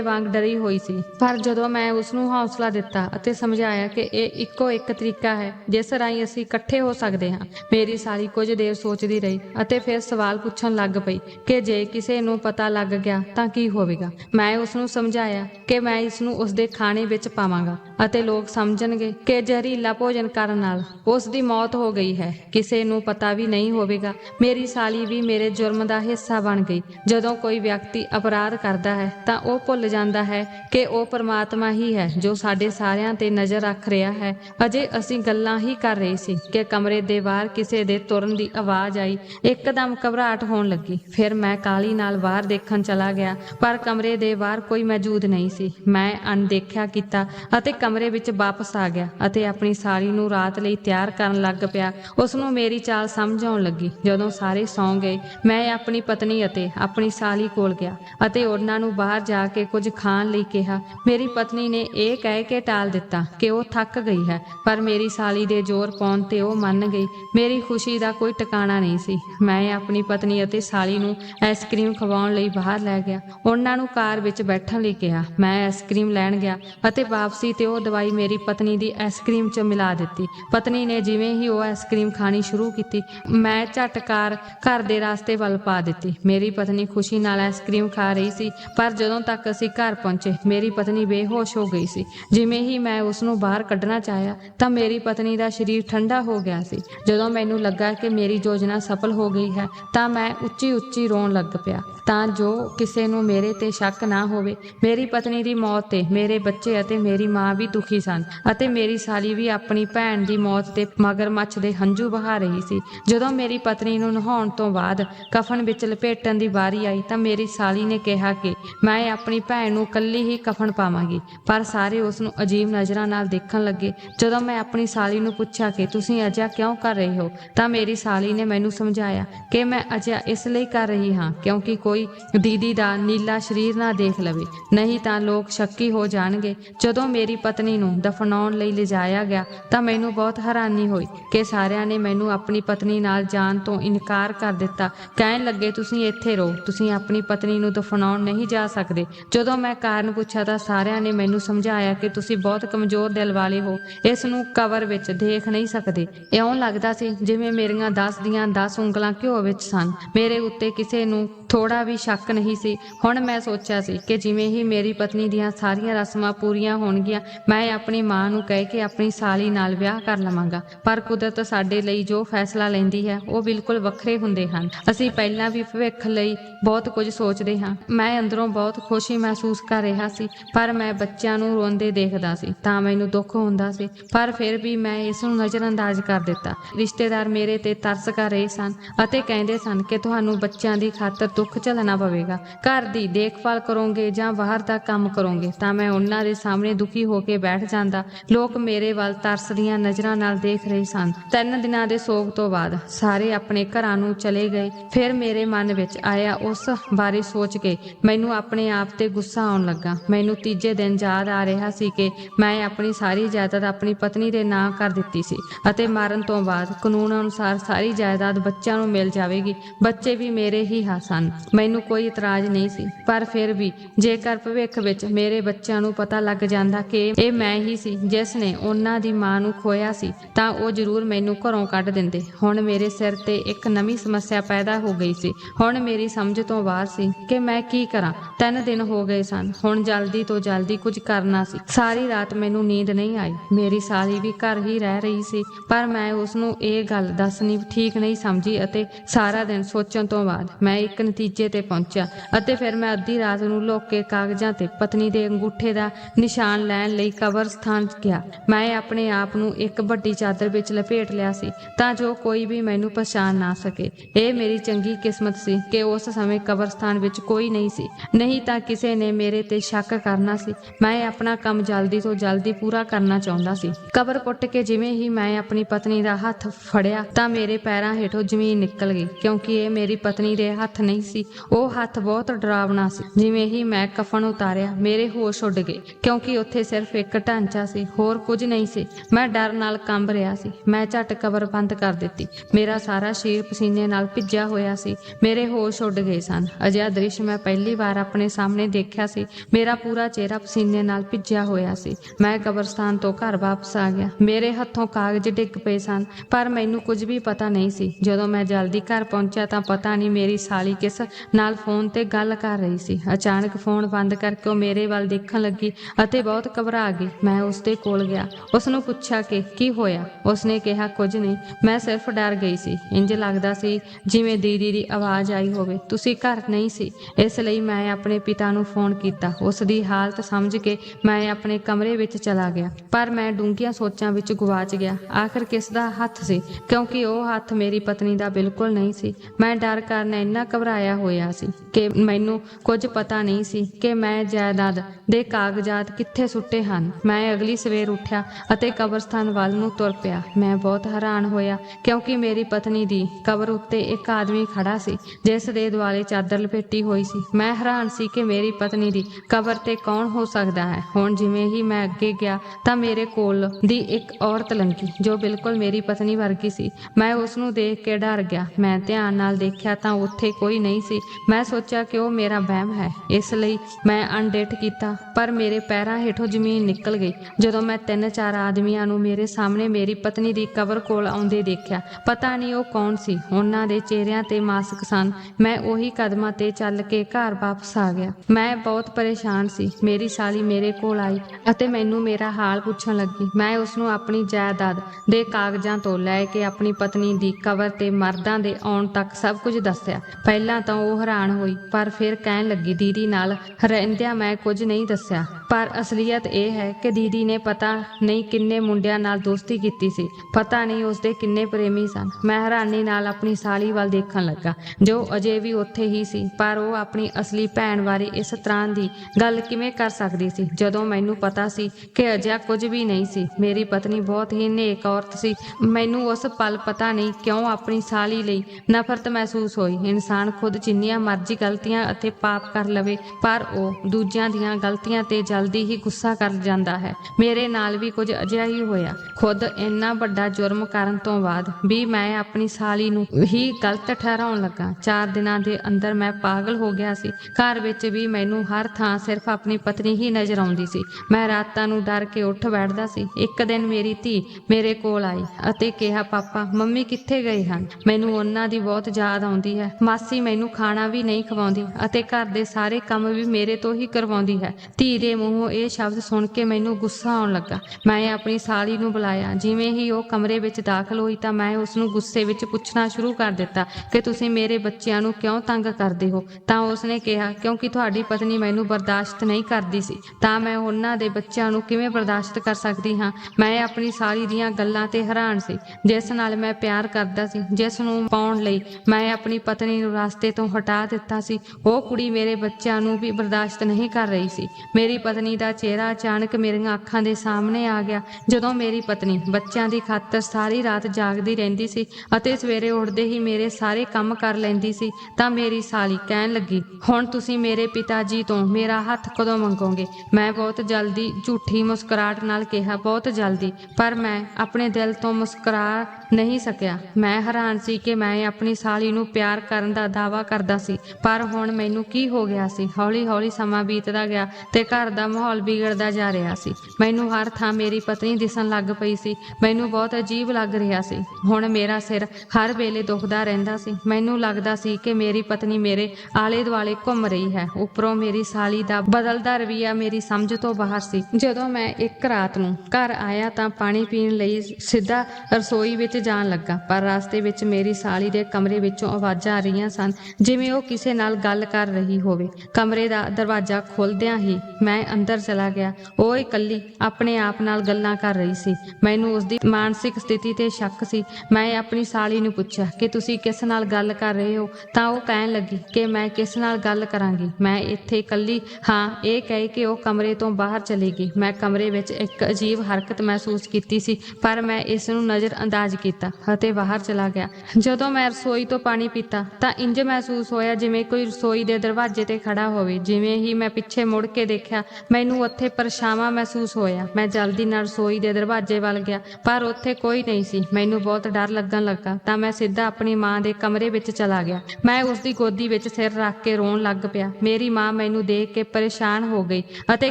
S1: ਵਾਂਗ ਡਰੀ ਹੋਈ ਸੀ। ਪਰ ਜਦੋਂ ਮੈਂ ਉਸ ਨੂੰ ਹੌਸਲਾ ਦਿੱਤਾ ਅਤੇ ਸਮਝਾਇਆ ਕਿ ਇਹ ਇੱਕੋ ਇੱਕ ਤਰੀਕਾ ਹੈ, ਜਿਸ ਰਾਹੀਂ ਅਸੀਂ ਇਕੱਠੇ ਹੋ ਸਕਦੇ ਹਾਂ, ਮੇਰੀ ਸਾਲੀ ਕੁਝ ਦੇਰ ਸੋਚਦੀ ਰਹੀ ਅਤੇ ਫਿਰ ਸਵਾਲ ਪੁੱਛਣ ਲੱਗ ਪਈ ਕਿ ਜੇ ਕਿਸੇ ਨੂੰ ਪਤਾ ਲੱਗ ਗਿਆ ਤਾਂ ਕੀ ਹੋਵੇਗਾ? ਮੈਂ ਉਸ ਨੂੰ ਸਮਝਾਇਆ ਕਿ ਮੈਂ ਇਸ ਨੂੰ ਉਸ ਦੇ ਖਾਣੇ ਵਿੱਚ ਪਾਵਾਂਗਾ ਅਤੇ ਲੋਕ ਸਮਝਣਗੇ ਕਿ ਜ਼ਹਿਰੀਲਾ ਭੋਜਨ ਕਰਨ ਨਾਲ ਉਸ ਦੀ ਮੌਤ ਹੋ ਗਈ ਹੈ। ਕਿਸੇ ਨੂੰ ਪਤਾ ਵੀ ਨਹੀਂ ਹੋਵੇਗਾ, ਮੇਰੀ ਸਾਲੀ ਵੀ ਮੇਰੇ ਜੁਰਮ ਦਾ ਹਿੱਸਾ ਬਣ ਗਈ। ਜਦੋਂ ਕੋਈ ਵਿਅਕਤੀ ਅਪਰਾਧ ਕਰਦਾ ਹੈ ਤਾਂ ਉਹ ਭੁੱਲ ਜਾਂਦਾ ਹੈ ਕਿ ਉਹ ਪਰਮਾਤਮਾ ਹੀ ਹੈ ਜੋ ਸਾਡੇ ਸਾਰਿਆਂ ਤੇ ਨਜ਼ਰ ਰੱਖ ਰਿਹਾ ਹੈ। ਅਜੇ ਅਸੀਂ ਗੱਲਾਂ ਹੀ ਕਰ ਰਹੇ ਸੀ ਕਿ ਕਮਰੇ ਦੇ ਬਾਹਰ ਕਿਸੇ ਦੇ ਤੁਰਨ ਦੀ ਆਵਾਜ਼ ਆਈ, ਇੱਕਦਮ ਘਬਰਾਹਟ ਹੋਣ ਲੱਗੀ। ਫਿਰ ਮੈਂ ਕਾਲੀ ਨਾਲ ਬਾਹਰ ਦੇਖਣ ਚਲਾ ਗਿਆ, ਪਰ ਕਮਰੇ ਦੇ ਬਾਹਰ ਕੋਈ ਮੌਜੂਦ ਨਹੀਂ ਸੀ। ਮੈਂ ਅਣਦੇਖਿਆ ਕੀਤਾ ਅਤੇ ਕਮਰੇ ਵਿੱਚ ਵਾਪਸ ਆ ਗਿਆ ਅਤੇ ਆਪਣੀ ਸਾਲੀ ਨੂੰ ਰਾਤ ਲਈ ਤਿਆਰ ਕਰਨ ਲੱਗ ਪਿਆ। ਉਸ ਨੂੰ ਮੇਰੀ ਚਾਲ ਸਮਝ ਆਉਣ ਲੱਗੀ। ਜਦੋਂ ਸਾਰੇ ਸੌਂ ਗਏ, ਮੈਂ ਆਪਣੀ ਪਤਨੀ ਅਤੇ ਆਪਣੀ ਸਾਲੀ ਕੋਲ ਗਿਆ ਅਤੇ ਉਹਨਾਂ ਨੂੰ ਬਾਹਰ ਜਾ ਕੇ ਕੁਝ ਖਾਣ ਲਈ ਕਿਹਾ। ਮੇਰੀ ਪਤਨੀ ਨੇ ਇਹ ਕਹਿ ਕੇ ਟਾਲ ਦਿੱਤਾ ਕਿ ਉਹ ਥੱਕ ਗਈ ਹੈ, ਪਰ ਮੇਰੀ ਸਾਲੀ ਦੇ ਜ਼ੋਰ ਪਾਉਣ ਤੇ ਉਹ ਮੰਨ ਗਈ। ਮੇਰੀ ਖੁਸ਼ੀ ਦਾ ਕੋਈ ਟਿਕਾਣਾ ਨਹੀਂ ਸੀ। ਮੈਂ ਆਪਣੀ ਪਤਨੀ ਅਤੇ ਸਾਲੀ ਨੂੰ ਆਈਸਕ੍ਰੀਮ ਖਵਾਉਣ ਲਈ ਬਾਹਰ ਲੈ ਗਿਆ। ਉਹਨਾਂ ਨੂੰ ਕਾਰ ਵਿੱਚ ਬੈਠਣ ਲਈ ਕਿਹਾ, ਮੈਂ ਆਈਸਕ੍ਰੀਮ ਲੈਣ ਗਿਆ ਅਤੇ ਵਾਪਸੀ ਤੇ ਉਹ ਦਵਾਈ ਮੇਰੀ ਪਤਨੀ ਦੀ ਆਈਸਕ੍ਰੀਮ 'ਚ ਮਿਲਾ ਦਿੱਤੀ। ਪਤਨੀ ਨੇ ਜਿਵੇਂ ਹੀ ਉਹ ਆਈਸਕ੍ਰੀਮ ਖਾਣੀ ਸ਼ੁਰੂ ਕੀਤੀ, ਮੈਂ ਝਟ ਕਾਰ, ਘਰ ਦੇ ਰਸਤੇ ਵੱਲ ਪਾ ਦਿੱਤੀ। ਮੇਰੀ ਪਤਨੀ ਖੁਸ਼ੀ ਨਾਲ ਆਈਸਕ੍ਰੀਮ ਖਾ ਰਹੀ ਸੀ, ਪਰ ਜਦੋਂ ਤੱਕ ਅਸੀਂ ਘਰ ਪਹੁੰਚੇ, ਮੇਰੀ ਪਤਨੀ ਬੇਹੋਸ਼ ਹੋ ਗਈ ਸੀ। ਜਿਵੇਂ ਹੀ ਮੈਂ ਉਸ ਨੂੰ ਬਾਹਰ ਕੱਢਣਾ ਚਾਹਿਆ, ਤਾਂ ਮੇਰੀ ਪਤਨੀ ਦਾ ਸਰੀਰ ਠੰਡਾ ਹੋ ਗਿਆ ਸੀ। ਜਦੋਂ ਮੈਨੂੰ ਲੱਗਾ ਕਿ ਮੇਰੀ ਯੋਜਨਾ ਸਫਲ ਹੋ ਗਈ ਹੈ, ਤਾਂ ਮੈਂ ਉੱਚੀ ਉੱਚੀ ਰੋਣ ਲੱਗ ਪਿਆ। ਤਾਂ ਜੋ ਕਿਸੇ ਨੂੰ ਮੇਰੇ ਤੇ ਸ਼ੱਕ ਨਾ ਹੋ ਹੋਵੇ। ਮੇਰੀ ਪਤਨੀ ਦੀ ਮੌਤ ਤੇ ਮੇਰੇ ਬੱਚੇ ਅਤੇ ਮੇਰੀ ਮਾਂ ਵੀ ਦੁਖੀ ਸਨ ਅਤੇ ਮੇਰੀ ਸਾਲੀ ਵੀ ਆਪਣੀ ਭੈਣ ਦੀ ਮੌਤ ਤੇ ਮਗਰਮੱਛ ਦੇ ਹੰਝੂ ਵਹਾ ਰਹੀ ਸੀ। ਜਦੋਂ ਮੇਰੀ ਪਤਨੀ ਨੂੰ ਨਹਾਉਣ ਤੋਂ ਬਾਅਦ ਕਫਨ ਵਿੱਚ ਲਪੇਟਣ ਦੀ ਵਾਰੀ ਆਈ ਤਾਂ ਮੇਰੀ ਸਾਲੀ ਨੇ ਕਿਹਾ ਕਿ ਮੈਂ ਆਪਣੀ ਭੈਣ ਨੂੰ ਇਕੱਲੀ ਹੀ ਕਫਨ ਪਾਵਾਂਗੀ, ਪਰ ਸਾਰੇ ਉਸ ਨੂੰ ਅਜੀਬ ਨਜ਼ਰਾਂ ਨਾਲ ਦੇਖਣ ਲੱਗੇ। ਜਦੋਂ ਮੈਂ ਆਪਣੀ ਸਾਲੀ ਨੂੰ ਪੁੱਛਿਆ ਕਿ ਤੁਸੀਂ ਅਜਿਹਾ ਕਿਉਂ ਕਰ ਰਹੇ ਹੋ, ਤਾਂ ਮੇਰੀ ਸਾਲੀ ਨੇ ਮੈਨੂੰ ਸਮਝਾਇਆ ਕਿ ਮੈਂ ਅਜਿਹਾ ਇਸ ਲਈ ਕਰ ਰਹੀ ਹਾਂ ਕਿਉਂਕਿ ਕੋਈ ਦੀਦੀ ਦਾ ਨੀਲਾ ਸਰੀਰ ਨਾ ਦੇਖ ਲਵੇ। ਨਹੀਂ ਤਾਂ ਲੋਕ ਸ਼ੱਕੀ ਹੋ ਜਾਣਗੇ। ਜਦੋਂ ਮੇਰੀ ਪਤਨੀ ਨੂੰ ਦਫਨਾਉਣ ਲਈ ਲਿਜਾਇਆ ਗਿਆ, ਤਾਂ ਮੈਨੂੰ ਬਹੁਤ ਹੈਰਾਨੀ ਹੋਈ ਕਿ ਸਾਰਿਆਂ ਨੇ ਮੈਨੂੰ ਆਪਣੀ ਪਤਨੀ ਨਾਲ ਜਾਣ ਤੋਂ ਇਨਕਾਰ ਕਰ ਦਿੱਤਾ। ਕਹਿਣ ਲੱਗੇ, ਤੁਸੀਂ ਇੱਥੇ ਰਹੋ। ਤੁਸੀਂ ਆਪਣੀ ਪਤਨੀ ਨੂੰ ਦਫਨਾਉਣ ਨਹੀਂ ਜਾ ਸਕਦੇ। ਜਦੋਂ ਮੈਂ ਕਾਰਨ ਪੁੱਛਿਆ, ਤਾਂ ਸਾਰਿਆਂ ਨੇ ਮੈਨੂੰ ਸਮਝਾਇਆ ਕਿ ਤੁਸੀਂ ਬਹੁਤ ਕਮਜ਼ੋਰ ਦਿਲ ਵਾਲੇ ਹੋ। ਇਸ ਨੂੰ ਕਵਰ ਵਿੱਚ ਦੇਖ ਨਹੀਂ ਸਕਦੇ। ਇਉਂ ਲੱਗਦਾ ਸੀ ਜਿਵੇਂ ਮੇਰੀਆਂ 10 ਦੀਆਂ 10 ਉਂਗਲਾਂ ਘਿਓ ਵਿੱਚ ਸਨ। ਮੇਰੇ ਉੱਤੇ ਕਿਸੇ ਨੂੰ ਥੋੜਾ ਵੀ ਸ਼ੱਕ ਨਹੀਂ ਸੀ। ਹੁਣ ਮੈਂ ਸੋਚਿਆ ਸੀ ਕਿ ਜਿਵੇਂ ਹੀ ਮੇਰੀ ਪਤਨੀ ਦੀਆਂ ਸਾਰੀਆਂ ਰਸਮਾਂ ਪੂਰੀਆਂ ਹੋਣਗੀਆਂ, ਮੈਂ ਆਪਣੀ ਮਾਂ ਨੂੰ ਕਹਿ ਕੇ ਆਪਣੀ ਸਾਲੀ ਨਾਲ ਵਿਆਹ ਕਰ ਲਵਾਂਗਾ। ਪਰ ਕੁਦਰਤ ਸਾਡੇ ਲਈ ਜੋ ਫੈਸਲਾ ਲੈਂਦੀ ਹੈ, ਉਹ ਬਿਲਕੁਲ ਵੱਖਰੇ ਹੁੰਦੇ ਹਨ। ਅਸੀਂ ਪਹਿਲਾਂ ਵੀ ਭਵਿੱਖ ਲਈ ਬਹੁਤ ਕੁਝ ਸੋਚਦੇ ਹਾਂ। ਮੈਂ ਅੰਦਰੋਂ ਬਹੁਤ ਖੁਸ਼ੀ ਮਹਿਸੂਸ ਕਰ ਰਿਹਾ ਸੀ, ਪਰ ਮੈਂ ਬੱਚਿਆਂ ਨੂੰ ਰੋਂਦੇ ਦੇਖਦਾ ਸੀ, ਤਾਂ ਮੈਨੂੰ ਦੁੱਖ ਹੁੰਦਾ ਸੀ। ਪਰ ਫਿਰ ਵੀ ਮੈਂ ਇਸ ਨੂੰ ਨਜ਼ਰਅੰਦਾਜ਼ ਕਰ ਦਿੱਤਾ। ਰਿਸ਼ਤੇਦਾਰ ਮੇਰੇ ਤੇ ਤਰਸ ਕਰ ਰਹੇ ਸਨ ਅਤੇ ਕਹਿੰਦੇ ਸਨ ਕਿ ਤੁਹਾਨੂੰ ਬੱਚਿਆਂ ਦੀ ਖਾਤਰ ਦੁੱਖ ਝੱਲਣਾ ਪਵੇਗਾ। ਘਰ ਦੀ ਦੇਖਭਾਲ ਕਰੋਗੇ ਜਾਂ ਬਾਹਰ ਦਾ ਕੰਮ ਕਰੋਗੇ ਤਾਂ ਮੈਂ ਉਹਨਾਂ ਦੇ ਸਾਹਮਣੇ ਦੁਖੀ ਹੋ ਕੇ ਬੈਠ ਜਾਂਦਾ। ਲੋਕ ਮੇਰੇ ਵੱਲ ਤਰਸ ਨਜ਼ਰਾਂ ਨਾਲ ਦੇਖ ਰਹੇ ਸਨ। ਤਿੰਨ ਦਿਨਾਂ ਦੇ ਸੋਗ ਤੋਂ ਬਾਅਦ ਸਾਰੇ ਆਪਣੇ ਘਰਾਂ ਨੂੰ ਚਲੇ ਗਏ। ਫਿਰ ਮੇਰੇ ਮਨ ਵਿੱਚ ਆਇਆ ਉਸ ਬਾਰੇ ਸੋਚ ਕੇ ਮੈਨੂੰ ਆਪਣੇ ਆਪ ਤੇ ਗੁੱਸਾ ਆਉਣ ਲੱਗਾ। ਮੈਨੂੰ ਤੀਜੇ ਦਿਨ ਯਾਦ ਆ ਰਿਹਾ ਸੀ ਕਿ ਮੈਂ ਆਪਣੀ ਸਾਰੀ ਜਾਇਦਾਦ ਆਪਣੀ ਪਤਨੀ ਦੇ ਨਾਂ ਕਰ ਦਿੱਤੀ ਸੀ ਅਤੇ ਮਰਨ ਤੋਂ ਬਾਅਦ ਕਾਨੂੰਨ ਅਨੁਸਾਰ ਸਾਰੀ ਜਾਇਦਾਦ ਬੱਚਿਆਂ ਨੂੰ ਮਿਲ ਜਾਵੇਗੀ। ਬੱਚੇ ਵੀ ਮੇਰੇ ਹੀ ਹਾਂ ਸਨ। ਮੈਨੂੰ ਕੋਈ ਇਤਰਾਜ਼ ਨਹੀਂ ਸੀ। ਪਰ ਫਿਰ ਵੀ ਜੇਕਰ ਭਵਿੱਖ ਵਿੱਚ ਮੇਰੇ ਬੱਚਿਆਂ ਨੂੰ ਪਤਾ ਲੱਗ ਜਾਂਦਾ ਕਿ ਇਹ ਮੈਂ ਹੀ ਸੀ, ਜਿਸ ਨੇ ਉਹਨਾਂ ਦੀ ਮਾਂ ਨੂੰ ਖੋਇਆ ਸੀ, ਤਾਂ ਉਹ ਜ਼ਰੂਰ ਮੈਨੂੰ ਘਰੋਂ ਕੱਢ ਦਿੰਦੇ। ਹੁਣ ਮੇਰੇ ਸਿਰ ਤੇ ਇੱਕ ਨਵੀਂ ਸਮੱਸਿਆ ਪੈਦਾ ਹੋ ਗਈ ਸੀ। ਹੁਣ ਮੇਰੀ ਸਮਝ ਤੋਂ ਬਾਹਰ ਸੀ ਕਿ ਮੈਂ ਕੀ ਕਰਾਂ। ਤਿੰਨ ਦਿਨ ਹੋ ਗਏ ਸਨ। ਹੁਣ ਜਲਦੀ ਤੋਂ ਜਲਦੀ ਕੁਝ ਕਰਨਾ ਸੀ। ਸਾਰੀ ਰਾਤ ਮੈਨੂੰ ਨੀਂਦ ਨਹੀਂ ਆਈ। ਮੇਰੀ ਸਾਲੀ ਵੀ ਘਰ ਹੀ ਰਹਿ ਰਹੀ ਸੀ, ਪਰ ਮੈਂ ਉਸ ਨੂੰ ਇਹ ਗੱਲ ਦੱਸਣੀ ਠੀਕ ਨਹੀਂ ਸਮਝੀ ਅਤੇ ਸਾਰਾ ਦਿਨ ਸੋਚਣ ਤੋਂ ਬਾਅਦ ਮੈਂ ਇੱਕ ਨਤੀਜੇ ਤੇ ਪਹੁੰਚਿਆ ਅਤੇ ਫਿਰ ਮੈਂ ਅੱਧੀ ਰਾਤ ਨੂੰ ਲੋਕ ਕੇ ਕਾਗਜ਼ਾਂ ਤੇ ਪਤਨੀ ਦੇ ਅੰਗੂਠੇ ਦਾ ਨਿਸ਼ਾਨ ਲੈਣ ਲਈ ਕਬਰਸਤਾਨ ਗਿਆ। ਮੈਂ ਆਪਣੇ ਆਪ ਨੂੰ ਇੱਕ ਵੱਡੀ ਚਾਦਰ ਵਿੱਚ ਲਪੇਟ ਲਿਆ ਸੀ ਤਾਂ ਜੋ ਕੋਈ ਵੀ ਮੈਨੂੰ ਪਛਾਣ ਨਾ ਸਕੇ। ਇਹ ਮੇਰੀ ਚੰਗੀ ਕਿਸਮਤ ਸੀ ਕਿ ਉਸ ਸਮੇਂ ਕਬਰਸਤਾਨ ਵਿੱਚ ਕੋਈ ਨਹੀਂ ਸੀ। ਨਹੀਂ ਤਾਂ ਕਿਸੇ ਨੇ ਮੇਰੇ ਤੇ ਸ਼ੱਕ ਕਰਨਾ ਸੀ। ਮੈਂ ਆਪਣਾ ਕੰਮ ਜਲਦੀ ਤੋਂ ਜਲਦੀ ਪੂਰਾ ਕਰਨਾ ਚਾਹੁੰਦਾ ਸੀ। ਕਬਰ ਪੁੱਟ ਕੇ ਜਿਵੇਂ ਹੀ ਮੈਂ ਆਪਣੀ ਪਤਨੀ ਦਾ ਹੱਥ ਫੜਿਆ ਤਾਂ ਮੇਰੇ ਪੈਰਾਂ ਹੇਠੋਂ ਜ਼ਮੀਨ ਨਿਕਲ ਗਈ ਕਿਉਂਕਿ ਇਹ ਮੇਰੀ ਪਤਨੀ ਦੇ ਹੱਥ ਨਹੀਂ ਸੀ। ਉਹ ਹੱਥ ਬਹੁਤ ਡਰਾਵਣਾ ਸੀ। ਜਿਵੇਂ ਹੀ ਮੈਂ ਕਫਨ ਉਤਾਰਿਆ, ਮੇਰੇ ਹੋਸ਼ ਉੱਡ ਗਏ, ਕਿਉਂਕਿ ਉੱਥੇ ਸਿਰਫ ਇੱਕ ਢਾਂਚਾ ਸੀ, ਹੋਰ ਕੁਝ ਨਹੀਂ ਸੀ। ਮੈਂ ਡਰ ਨਾਲ ਕੰਬ ਰਿਹਾ ਸੀ, ਮੈਂ ਝਟ ਕਬਰ ਬੰਦ ਕਰ ਦਿੱਤੀ। ਮੇਰਾ ਸਾਰਾ ਸਰੀਰ ਪਸੀਨੇ ਨਾਲ ਭਿੱਜਿਆ ਹੋਇਆ ਸੀ, ਮੇਰੇ ਹੋਸ਼ ਉੱਡ ਗਏ ਸਨ। ਅਜਿਹਾ ਦ੍ਰਿਸ਼ ਮੈਂ ਪਹਿਲੀ ਵਾਰ ਆਪਣੇ ਸਾਹਮਣੇ ਦੇਖਿਆ ਸੀ, ਮੇਰਾ ਪੂਰਾ ਚਿਹਰਾ ਪਸੀਨੇ ਨਾਲ ਭਿੱਜਿਆ ਹੋਇਆ ਸੀ। ਮੈਂ ਕਬਰਸਤਾਨ ਤੋਂ ਘਰ ਵਾਪਸ ਆ ਗਿਆ। ਮੇਰੇ ਹੱਥੋਂ ਕਾਗਜ਼ ਡਿੱਗ ਪਏ ਸਨ, ਪਰ ਮੈਨੂੰ ਕੁਝ ਵੀ ਪਤਾ ਨਹੀਂ ਸੀ। ਜਦੋਂ ਮੈਂ ਜਲਦੀ ਘਰ ਪਹੁੰਚਿਆ ਤਾਂ ਪਤਾ ਨਹੀਂ ਮੇਰੀ ਸਾਲੀ ਕਿਸ ਨਾਲ ਫੋਨ ਤੇ ਗੱਲ ਕਰ ਰਹੀ ਸੀ। ਅਚਾਨਕ ਫੋਨ ਬੰਦ ਕਰਕੇ ਉਹ ਮੇਰੇ ਵੱਲ ਦੇਖਣ ਲੱਗੀ ਅਤੇ ਬਹੁਤ ਘਬਰਾ ਗਈ। ਮੈਂ ਉਸ ਦੇ ਕੋਲ ਗਿਆ। ਉਸ ਨੂੰ ਪੁੱਛਿਆ ਕਿ ਕੀ ਹੋਇਆ? ਉਸਨੇ ਕਿਹਾ, ਕੁਝ ਨਹੀਂ। ਮੈਂ ਸਿਰਫ ਡਰ ਗਈ ਸੀ। ਇੰਜ ਲੱਗਦਾ ਸੀ ਜਿਵੇਂ ਦੀਦੀ ਦੀ ਆਵਾਜ਼ ਆਈ ਹੋਵੇ। ਤੁਸੀਂ ਘਰ ਨਹੀਂ ਸੀ। ਇਸ ਲਈ ਮੈਂ ਆਪਣੇ ਪਿਤਾ ਨੂੰ ਫੋਨ ਕੀਤਾ। ਉਸ ਦੀ ਹਾਲਤ ਸਮਝ ਕੇ ਮੈਂ ਆਪਣੇ ਕਮਰੇ ਵਿੱਚ ਚਲਾ ਗਿਆ। ਪਰ ਮੈਂ ਡੂੰਘੀਆਂ ਸੋਚਾਂ ਵਿੱਚ ਗੁਆਚ ਗਿਆ। ਆਖਰ ਕਿਸ ਦਾ ਹੱਥ ਸੀ? ਕਿਉਂਕਿ ਉਹ ਹੱਥ ਮੇਰੀ ਪਤਨੀ ਦਾ ਬਿਲਕੁਲ ਨਹੀਂ ਸੀ। ਮੈਂ ਡਰ ਕਾਰਨ ਇੰਨਾ ਘਬਰਾਇਆ ਹੋਇਆ ਸੀ ਕਿ ਮੈਨੂੰ ਕੁਝ ਪਤਾ ਨਹੀਂ ਸੀ ਕਿ ਮੈਂ ਜਾਇਦਾਦ ਦੇ ਕਾਗਜ਼ਾਤ ਕਿੱਥੇ ਸੁੱਟੇ ਹਨ? ਮੈਂ ਅਗਲੀ ਸਵੇਰ ਉੱਠਿਆ ਅਤੇ ਕਬਰਸਤਾਨ ਵੱਲ ਨੂੰ ਤੁਰ ਪਿਆ। ਮੈਂ ਬਹੁਤ ਹੈਰਾਨ ਹੋਇਆ ਕਿਉਂਕਿ ਮੇਰੀ ਪਤਨੀ ਦੀ ਕਬਰ ਉੱਤੇ ਇੱਕ ਆਦਮੀ ਖੜਾ ਸੀ, ਜਿਸ ਦੇ ਦੁਆਲੇ ਚਾਦਰ ਲਪੇਟੀ ਹੋਈ ਸੀ। ਮੈਂ ਹੈਰਾਨ ਸੀ ਕਿ ਮੇਰੀ ਪਤਨੀ ਦੀ ਕਬਰ ਤੇ ਕੌਣ ਹੋ ਸਕਦਾ ਹੈ। ਹੁਣ ਜਿਵੇਂ ਹੀ ਮੈਂ ਅੱਗੇ ਗਿਆ ਤਾਂ ਮੇਰੇ ਕੋਲ ਦੀ ਇੱਕ ਔਰਤ ਲੰਘੀ, ਜੋ ਬਿਲਕੁਲ ਮੇਰੀ ਪਤਨੀ ਵਰਗੀ ਸੀ। ਮੈਂ ਉਸ ਨੂੰ ਦੇਖ ਕੇ ਡਰ ਗਿਆ। ਮੈਂ ਧਿਆਨ ਨਾਲ ਦੇਖਿਆ ਤਾਂ ਉੱਥੇ ਕੋਈ ਨਹੀਂ ਸੀ। ਮੈਂ ਸੋਚਿਆ ਕਿ ਉਹ ਮੇਰਾ ਵਹਿਮ ਹੈ। ਇਸ ਲਈ ਮੈਂ ਅਣਡਿੱਠ ਕੀਤਾ ਪਰ ਮੇਰੇ ਪੈਰਾਂ ਹੇਠੋਂ ਜ਼ਮੀਨ ਨਿਕਲ ਗਈ। ਜਦੋਂ ਮੈਂ ਤਿੰਨ ਚਾਰ ਆਦਮੀਆਂ ਨੂੰ ਮੇਰੇ ਸਾਹਮਣੇ ਮੇਰੀ ਪਤਨੀ ਦੀ ਕਬਰ ਕੋਲ ਆਉਂਦੇ ਦੇਖਿਆ, ਪਤਾ ਨਹੀਂ ਉਹ ਕੌਣ ਸੀ। ਉਹਨਾਂ ਦੇ ਚਿਹਰਿਆਂ ਤੇ ਮਾਸਕ ਸਨ। ਮੈਂ ਉਹੀ ਕਦਮਾਂ ਤੇ ਚੱਲ ਕੇ ਘਰ ਵਾਪਸ ਆ ਗਿਆ। ਮੈਂ ਬਹੁਤ ਪਰੇਸ਼ਾਨ ਸੀ। ਮੇਰੀ ਸਾਲੀ ਮੇਰੇ ਕੋਲ ਆਈ ਅਤੇ ਮੈਨੂੰ ਮੇਰਾ ਹਾਲ ਪੁੱਛਣ ਲੱਗੀ। ਮੈਂ ਉਸ ਨੂੰ ਆਪਣੀ ਜਾਇਦਾਦ ਦੇ ਕਾਗਜ਼ਾਂ ਤੋਂ ਲੈ ਕੇ ਆਪਣੀ ਪਤਨੀ ਦੀ ਕਬਰ ਤੇ ਮਰਦਾਂ ਦੇ ਆਉਣ ਤੱਕ ਸਭ ਕੁਝ ਦੱਸਿਆ। ਪਹਿਲਾਂ ਤਾਂ ਉਹ ਹੈਰਾਨ ਹੋਈ, ਪਰ ਫਿਰ ਕਹਿਣ ਲੱਗੀ, ਦੀਦੀ ਨਾਲ ਰਹਿੰਦਿਆਂ ਮੈਂ ਕੁਝ ਨਹੀਂ ਦੱਸਿਆ ਪਰ ਅਸਲੀਅਤ ਇਹ ਹੈ ਕਿ ਦੀਦੀ ਨੇ ਪਤਾ ਨਹੀਂ ਕਿੰਨੇ ਮੁੰਡਿਆਂ ਨਾਲ ਦੋਸਤੀ ਕੀਤੀ ਸੀ। ਪਤਾ ਨਹੀਂ ਉਸਦੇ ਕਿੰਨੇ ਪ੍ਰੇਮੀ ਸਨ। ਮੈਂ ਹੈਰਾਨੀ ਨਾਲ ਆਪਣੀ ਸਾਲੀ ਵੱਲ ਦੇਖਣ ਲੱਗਾ, ਜੋ ਅਜੇ ਵੀ ਉੱਥੇ ਹੀ ਸੀ, ਪਰ ਉਹ ਆਪਣੀ ਅਸਲੀ ਭੈਣ ਬਾਰੇ ਇਸ ਤਰ੍ਹਾਂ ਦੀ ਗੱਲ ਕਿਵੇਂ ਕਰ ਸਕਦੀ ਸੀ? ਜਦੋਂ ਮੈਨੂੰ ਪਤਾ ਸੀ ਕਿ ਅਜਿਹਾ ਕੁਝ ਵੀ ਨਹੀਂ ਸੀ, ਮੇਰੀ ਪਤਨੀ ਬਹੁਤ ਹੀ ਨੇਕ ਔਰਤ ਸੀ। ਮੈਨੂੰ ਉਸ ਪਲ ਪਤਾ ਨਹੀਂ ਕਿਉਂ ਆਪਣੀ ਸਾਲੀ ਲਈ ਨਫ਼ਰਤ ਮਹਿਸੂਸ ਹੋਈ। ਇਨਸਾਨ ਖੁਦ ਜਿੰਨੀਆਂ ਮਰਜ਼ੀ ਗਲਤੀਆਂ ਅਤੇ ਪਾਪ ਕਰ ਲਵੇ, ਪਰ ਉਹ ਦੂਜਿਆਂ ਦੀਆਂ ਗਲਤੀਆਂ ਤੇ ਜਲਦੀ ਹੀ ਗੁੱਸਾ ਕਰ ਜਾਂਦਾ ਹੈ। ਮੇਰੇ ਨਾਲ ਵੀ ਕੁਝ ਅਜਿਹਾ ਹੀ ਹੋਇਆ। ਖੁਦ ਇੰਨਾ ਵੱਡਾ ਜੁਰਮ ਕਰਨ ਤੋਂ ਬਾਅਦ ਵੀ ਮੈਂ ਆਪਣੀ ਸਾਲੀ ਨੂੰ ਹੀ ਗਲਤ ਠਹਿਰਾਉਣ ਲੱਗਾ। ਚਾਰ ਦਿਨਾਂ ਦੇ ਅੰਦਰ ਮੈਂ ਪਾਗਲ ਹੋ ਗਿਆ ਸੀ। ਘਰ ਵਿੱਚ ਵੀ ਮੈਨੂੰ ਹਰ ਥਾਂ ਸਿਰਫ ਆਪਣੀ ਪਤਨੀ ਹੀ ਨਜ਼ਰ ਆਉਂਦੀ ਸੀ। ਮੈਂ ਰਾਤਾਂ ਨੂੰ ਡਰ ਕੇ ਉੱਠ ਬੈਠਦਾ ਸੀ। ਇੱਕ ਦਿਨ ਮੇਰੀ ਧੀ ਮੇਰੇ ਕੋਲ ਆਈ ਅਤੇ ਕਿਹਾ, ਪਾਪਾ, ਮੰਮੀ ਕਿੱਥੇ ਗਏ ਹਨ? ਮੈਨੂੰ ਉਹਨਾਂ ਦੀ ਬਹੁਤ ਯਾਦ ਆਉਂਦੀ ਹੈ। ਮਾਸੀ ਮੈਨੂੰ ਖਾਣਾ ਵੀ ਨਹੀਂ ਖਵਾਉਂਦੀ ਅਤੇ ਘਰ ਦੇ ਸਾਰੇ ਕੰਮ ਵੀ ਮੇਰੇ ਤੋਂ ਹੀ ਕਰਵਾਉਂਦੀ ਹੈ। ਧੀ ਦੇ ਮੂੰਹੋਂ ਇਹ ਸ਼ਬਦ ਸੁਣ ਕੇ ਮੈਨੂੰ ਗੁੱਸਾ ਆਉਣ ਲੱਗਾ। ਮੈਂ ਆਪਣੀ ਸਾਲੀ ਨੂੰ ਬੁਲਾਇਆ। ਜਿਵੇਂ ਹੀ ਉਹ ਕਮਰੇ ਵਿੱਚ ਦਾਖਲ ਹੋਈ ਤਾਂ ਮੈਂ ਉਸ ਨੂੰ ਗੁੱਸੇ ਵਿੱਚ ਪੁੱਛਣਾ ਸ਼ੁਰੂ ਕਰ ਦਿੱਤਾ ਕਿ ਤੁਸੀਂ ਮੇਰੇ ਬੱਚਿਆਂ ਨੂੰ ਕਿਉਂ ਤੰਗ ਕਰਦੇ ਹੋ? ਤਾਂ ਉਸਨੇ ਕਿਹਾ, ਕਿਉਂਕਿ ਤੁਹਾਡੀ ਪਤਨੀ ਮੈਨੂੰ ਬਰਦਾਸ਼ਤ ਨਹੀਂ ਕਰਦੀ ਸੀ, ਤਾਂ ਮੈਂ ਉਹਨਾਂ ਦੇ ਬੱਚਿਆਂ ਨੂੰ ਕਿਵੇਂ ਬਰਦਾਸ਼ਤ ਕਰ ਸਕਦੀ ਹਾਂ? ਮੈਂ ਆਪਣੀ ਸਾਲੀ ਦੀਆਂ ਗੱਲਾਂ ਤੇ ਹੈਰਾਨ ਸੀ। ਜਿਸ ਨਾਲ ਮੈਂ ਪਿਆਰ ਕਰਦਾ ਸੀ, ਜਿਸ ਨੂੰ ਪਾਉਣ ਲਈ ਮੈਂ ਆਪਣੀ ਪਤਨੀ ਨੂੰ ਰਸਤੇ ਤੋਂ ਹਟਾ ਦਿੱਤਾ ਸੀ। ਉਹ ਕੁੜੀ ਮੇਰੇ ਬੱਚਿਆਂ ਨੂੰ ਵੀ ਬਰਦਾਸ਼ਤ ਨਹੀਂ ਕਰ ਰਹੀ ਸੀ। ਮੇਰੀ ਪਤਨੀ ਦਾ ਚਿਹਰਾ ਅਚਾਨਕ ਮੇਰੀਆਂ ਅੱਖਾਂ ਦੇ ਸਾਹਮਣੇ ਆ ਗਿਆ। ਜਦੋਂ ਮੇਰੀ ਪਤਨੀ ਬੱਚਿਆਂ ਦੀ ਖਾਤਰ ਸਾਰੀ ਰਾਤ ਜਾਗਦੀ ਰਹਿੰਦੀ ਸੀ ਅਤੇ ਸਵੇਰੇ ਉੱਠਦੇ ਹੀ ਮੇਰੇ ਸਾਰੇ ਕੰਮ ਕਰ ਲੈਂਦੀ ਸੀ, ਤਾਂ ਮੇਰੀ ਸਾਲੀ ਕਹਿਣ ਲੱਗੀ, ਹੁਣ ਤੁਸੀਂ ਮੇਰੇ ਪਿਤਾ ਜੀ ਤੋਂ ਮੇਰਾ ਹੱਥ ਕਦੋਂ ਮੰਗੋਗੇ? ਮੈਂ ਬਹੁਤ ਜਲਦੀ ਝੂਠੀ ਮੁਸਕਰਾਹਟ ਨਾਲ ਕਿਹਾ, ਬਹੁਤ ਜਲਦੀ, ਪਰ ਮੈਂ ਆਪਣੇ ਦਿਲ ਤੋਂ ਮੁਸਕਰਾ ਨਹੀਂ ਸਕਿਆ। ਮੈਂ ਹੈਰਾਨ ਸੀ ਕਿ ਮੈਂ ਆਪਣੀ ਸਾਲੀ ਨੂੰ ਪਿਆਰ ਕਰਨ ਦਾ ਦਾਵਾ ਕਰਦਾ ਸੀ, ਪਰ ਹੁਣ ਮੈਨੂੰ ਕੀ ਹੋ ਗਿਆ ਸੀ? ਹੌਲੀ-ਹੌਲੀ ਸਮਾਂ ਬੀਤਦਾ ਗਿਆ ਤੇ ਘਰ ਦਾ ਮਾਹੌਲ ਵਿਗੜਦਾ ਜਾ ਰਿਹਾ ਸੀ। ਮੈਨੂੰ ਹਰ ਥਾਂ ਮੇਰੀ ਪਤਨੀ ਦਿਸਣ ਲੱਗ ਪਈ ਸੀ। ਮੈਨੂੰ ਬਹੁਤ ਅਜੀਬ ਲੱਗ ਰਿਹਾ ਸੀ। ਹੁਣ ਮੇਰਾ ਸਿਰ ਹਰ ਵੇਲੇ ਦੁਖਦਾ ਰਹਿੰਦਾ ਸੀ। ਮੈਨੂੰ ਲੱਗਦਾ ਸੀ ਕਿ ਮੇਰੀ ਪਤਨੀ ਮੇਰੇ ਆਲੇ ਦੁਆਲੇ ਘੁੰਮ ਰਹੀ ਹੈ। ਉੱਪਰੋਂ ਮੇਰੀ ਸਾਲੀ ਦਾ ਬਦਲਦਾ ਰਵਈਆ ਮੇਰੀ ਸਮਝ ਤੋਂ ਬਾਹਰ ਸੀ। ਜਦੋਂ ਮੈਂ ਇੱਕ ਰਾਤ ਨੂੰ ਘਰ ਆਇਆ ਤਾਂ ਪਾਣੀ ਪੀਣ ਲਈ ਸਿੱਧਾ ਰਸੋਈ ਵਿੱਚ ਵਿੱਚ ਜਾਣ ਲੱਗਾ, ਪਰ ਰਸਤੇ ਵਿੱਚ ਮੇਰੀ ਸਾਲੀ ਦੇ ਕਮਰੇ ਵਿੱਚੋਂ ਆਵਾਜ਼ਾਂ ਆ ਰਹੀਆਂ ਸਨ, ਜਿਵੇਂ ਉਹ ਕਿਸੇ ਨਾਲ ਗੱਲ ਕਰ ਰਹੀ ਹੋਵੇ। ਕਮਰੇ ਦਾ ਦਰਵਾਜ਼ਾ ਖੋਲਦਿਆਂ ਹੀ ਮੈਂ ਅੰਦਰ ਚਲਾ ਗਿਆ। ਉਹ ਇਕੱਲੀ ਆਪਣੇ ਆਪ ਨਾਲ ਗੱਲਾਂ ਕਰ ਰਹੀ ਸੀ। ਮੈਨੂੰ ਉਸ ਦੀ ਮਾਨਸਿਕ ਸਥਿਤੀ ਤੇ ਸ਼ੱਕ ਸੀ। ਮੈਂ ਆਪਣੀ ਸਾਲੀ ਨੂੰ ਪੁੱਛਿਆ ਕਿ ਤੁਸੀਂ ਕਿਸ ਨਾਲ ਗੱਲ ਕਰ ਰਹੇ ਹੋ? ਤਾਂ ਉਹ ਕਹਿਣ ਲੱਗੀ ਕਿ ਮੈਂ ਕਿਸ ਨਾਲ ਗੱਲ ਕਰਾਂਗੀ? ਮੈਂ ਇੱਥੇ ਇਕੱਲੀ, ਹਾਂ, ਇਹ ਕਹਿ ਕੇ ਉਹ ਕਮਰੇ ਤੋਂ ਬਾਹਰ ਚਲੀ ਗਈ। ਮੈਂ ਕਮਰੇ ਵਿੱਚ ਇੱਕ ਅਜੀਬ ਹਰਕਤ ਮਹਿਸੂਸ ਕੀਤੀ ਸੀ, ਪਰ ਮੈਂ ਇਸ ਨੂੰ ਨਜ਼ਰ ਅੰਦਾਜ਼ ਕੀਤਾ ਅਤੇ ਬਾਹਰ ਚਲਾ ਗਿਆ। ਜਦੋਂ ਮੈਂ ਰਸੋਈ ਤੋਂ ਪਾਣੀ ਪੀਤਾ ਤਾਂ ਇੰਜ ਮਹਿਸੂਸ ਹੋਇਆ ਜਿਵੇਂ ਕੋਈ ਰਸੋਈ ਦੇ ਦਰਵਾਜ਼ੇ ਤੇ ਖੜਾ ਹੋਵੇ। ਜਿਵੇਂ ਹੀ ਮੈਂ ਪਿੱਛੇ ਮੁੜ ਕੇ ਦੇਖਿਆ, ਮੈਨੂੰ ਉੱਥੇ ਪਰਛਾਵਾਂ ਮਹਿਸੂਸ ਹੋਇਆ। ਮੈਂ ਜਲਦੀ ਨਾਲ ਰਸੋਈ ਦੇ ਦਰਵਾਜ਼ੇ ਵੱਲ ਗਿਆ, ਪਰ ਉੱਥੇ ਕੋਈ ਨਹੀਂ ਸੀ। ਮੈਨੂੰ ਬਹੁਤ ਡਰ ਲੱਗਣ ਲੱਗਾ ਤਾਂ ਮੈਂ ਸਿੱਧਾ ਆਪਣੀ ਮਾਂ ਦੇ ਕਮਰੇ ਵਿੱਚ ਚਲਾ ਗਿਆ। ਮੈਂ ਉਸ ਦੀ ਗੋਦੀ ਵਿੱਚ ਸਿਰ ਰੱਖ ਕੇ ਰੋਣ ਲੱਗ ਪਿਆ। ਮੇਰੀ ਮਾਂ ਮੈਨੂੰ ਦੇਖ ਕੇ ਪਰੇਸ਼ਾਨ ਹੋ ਗਈ ਅਤੇ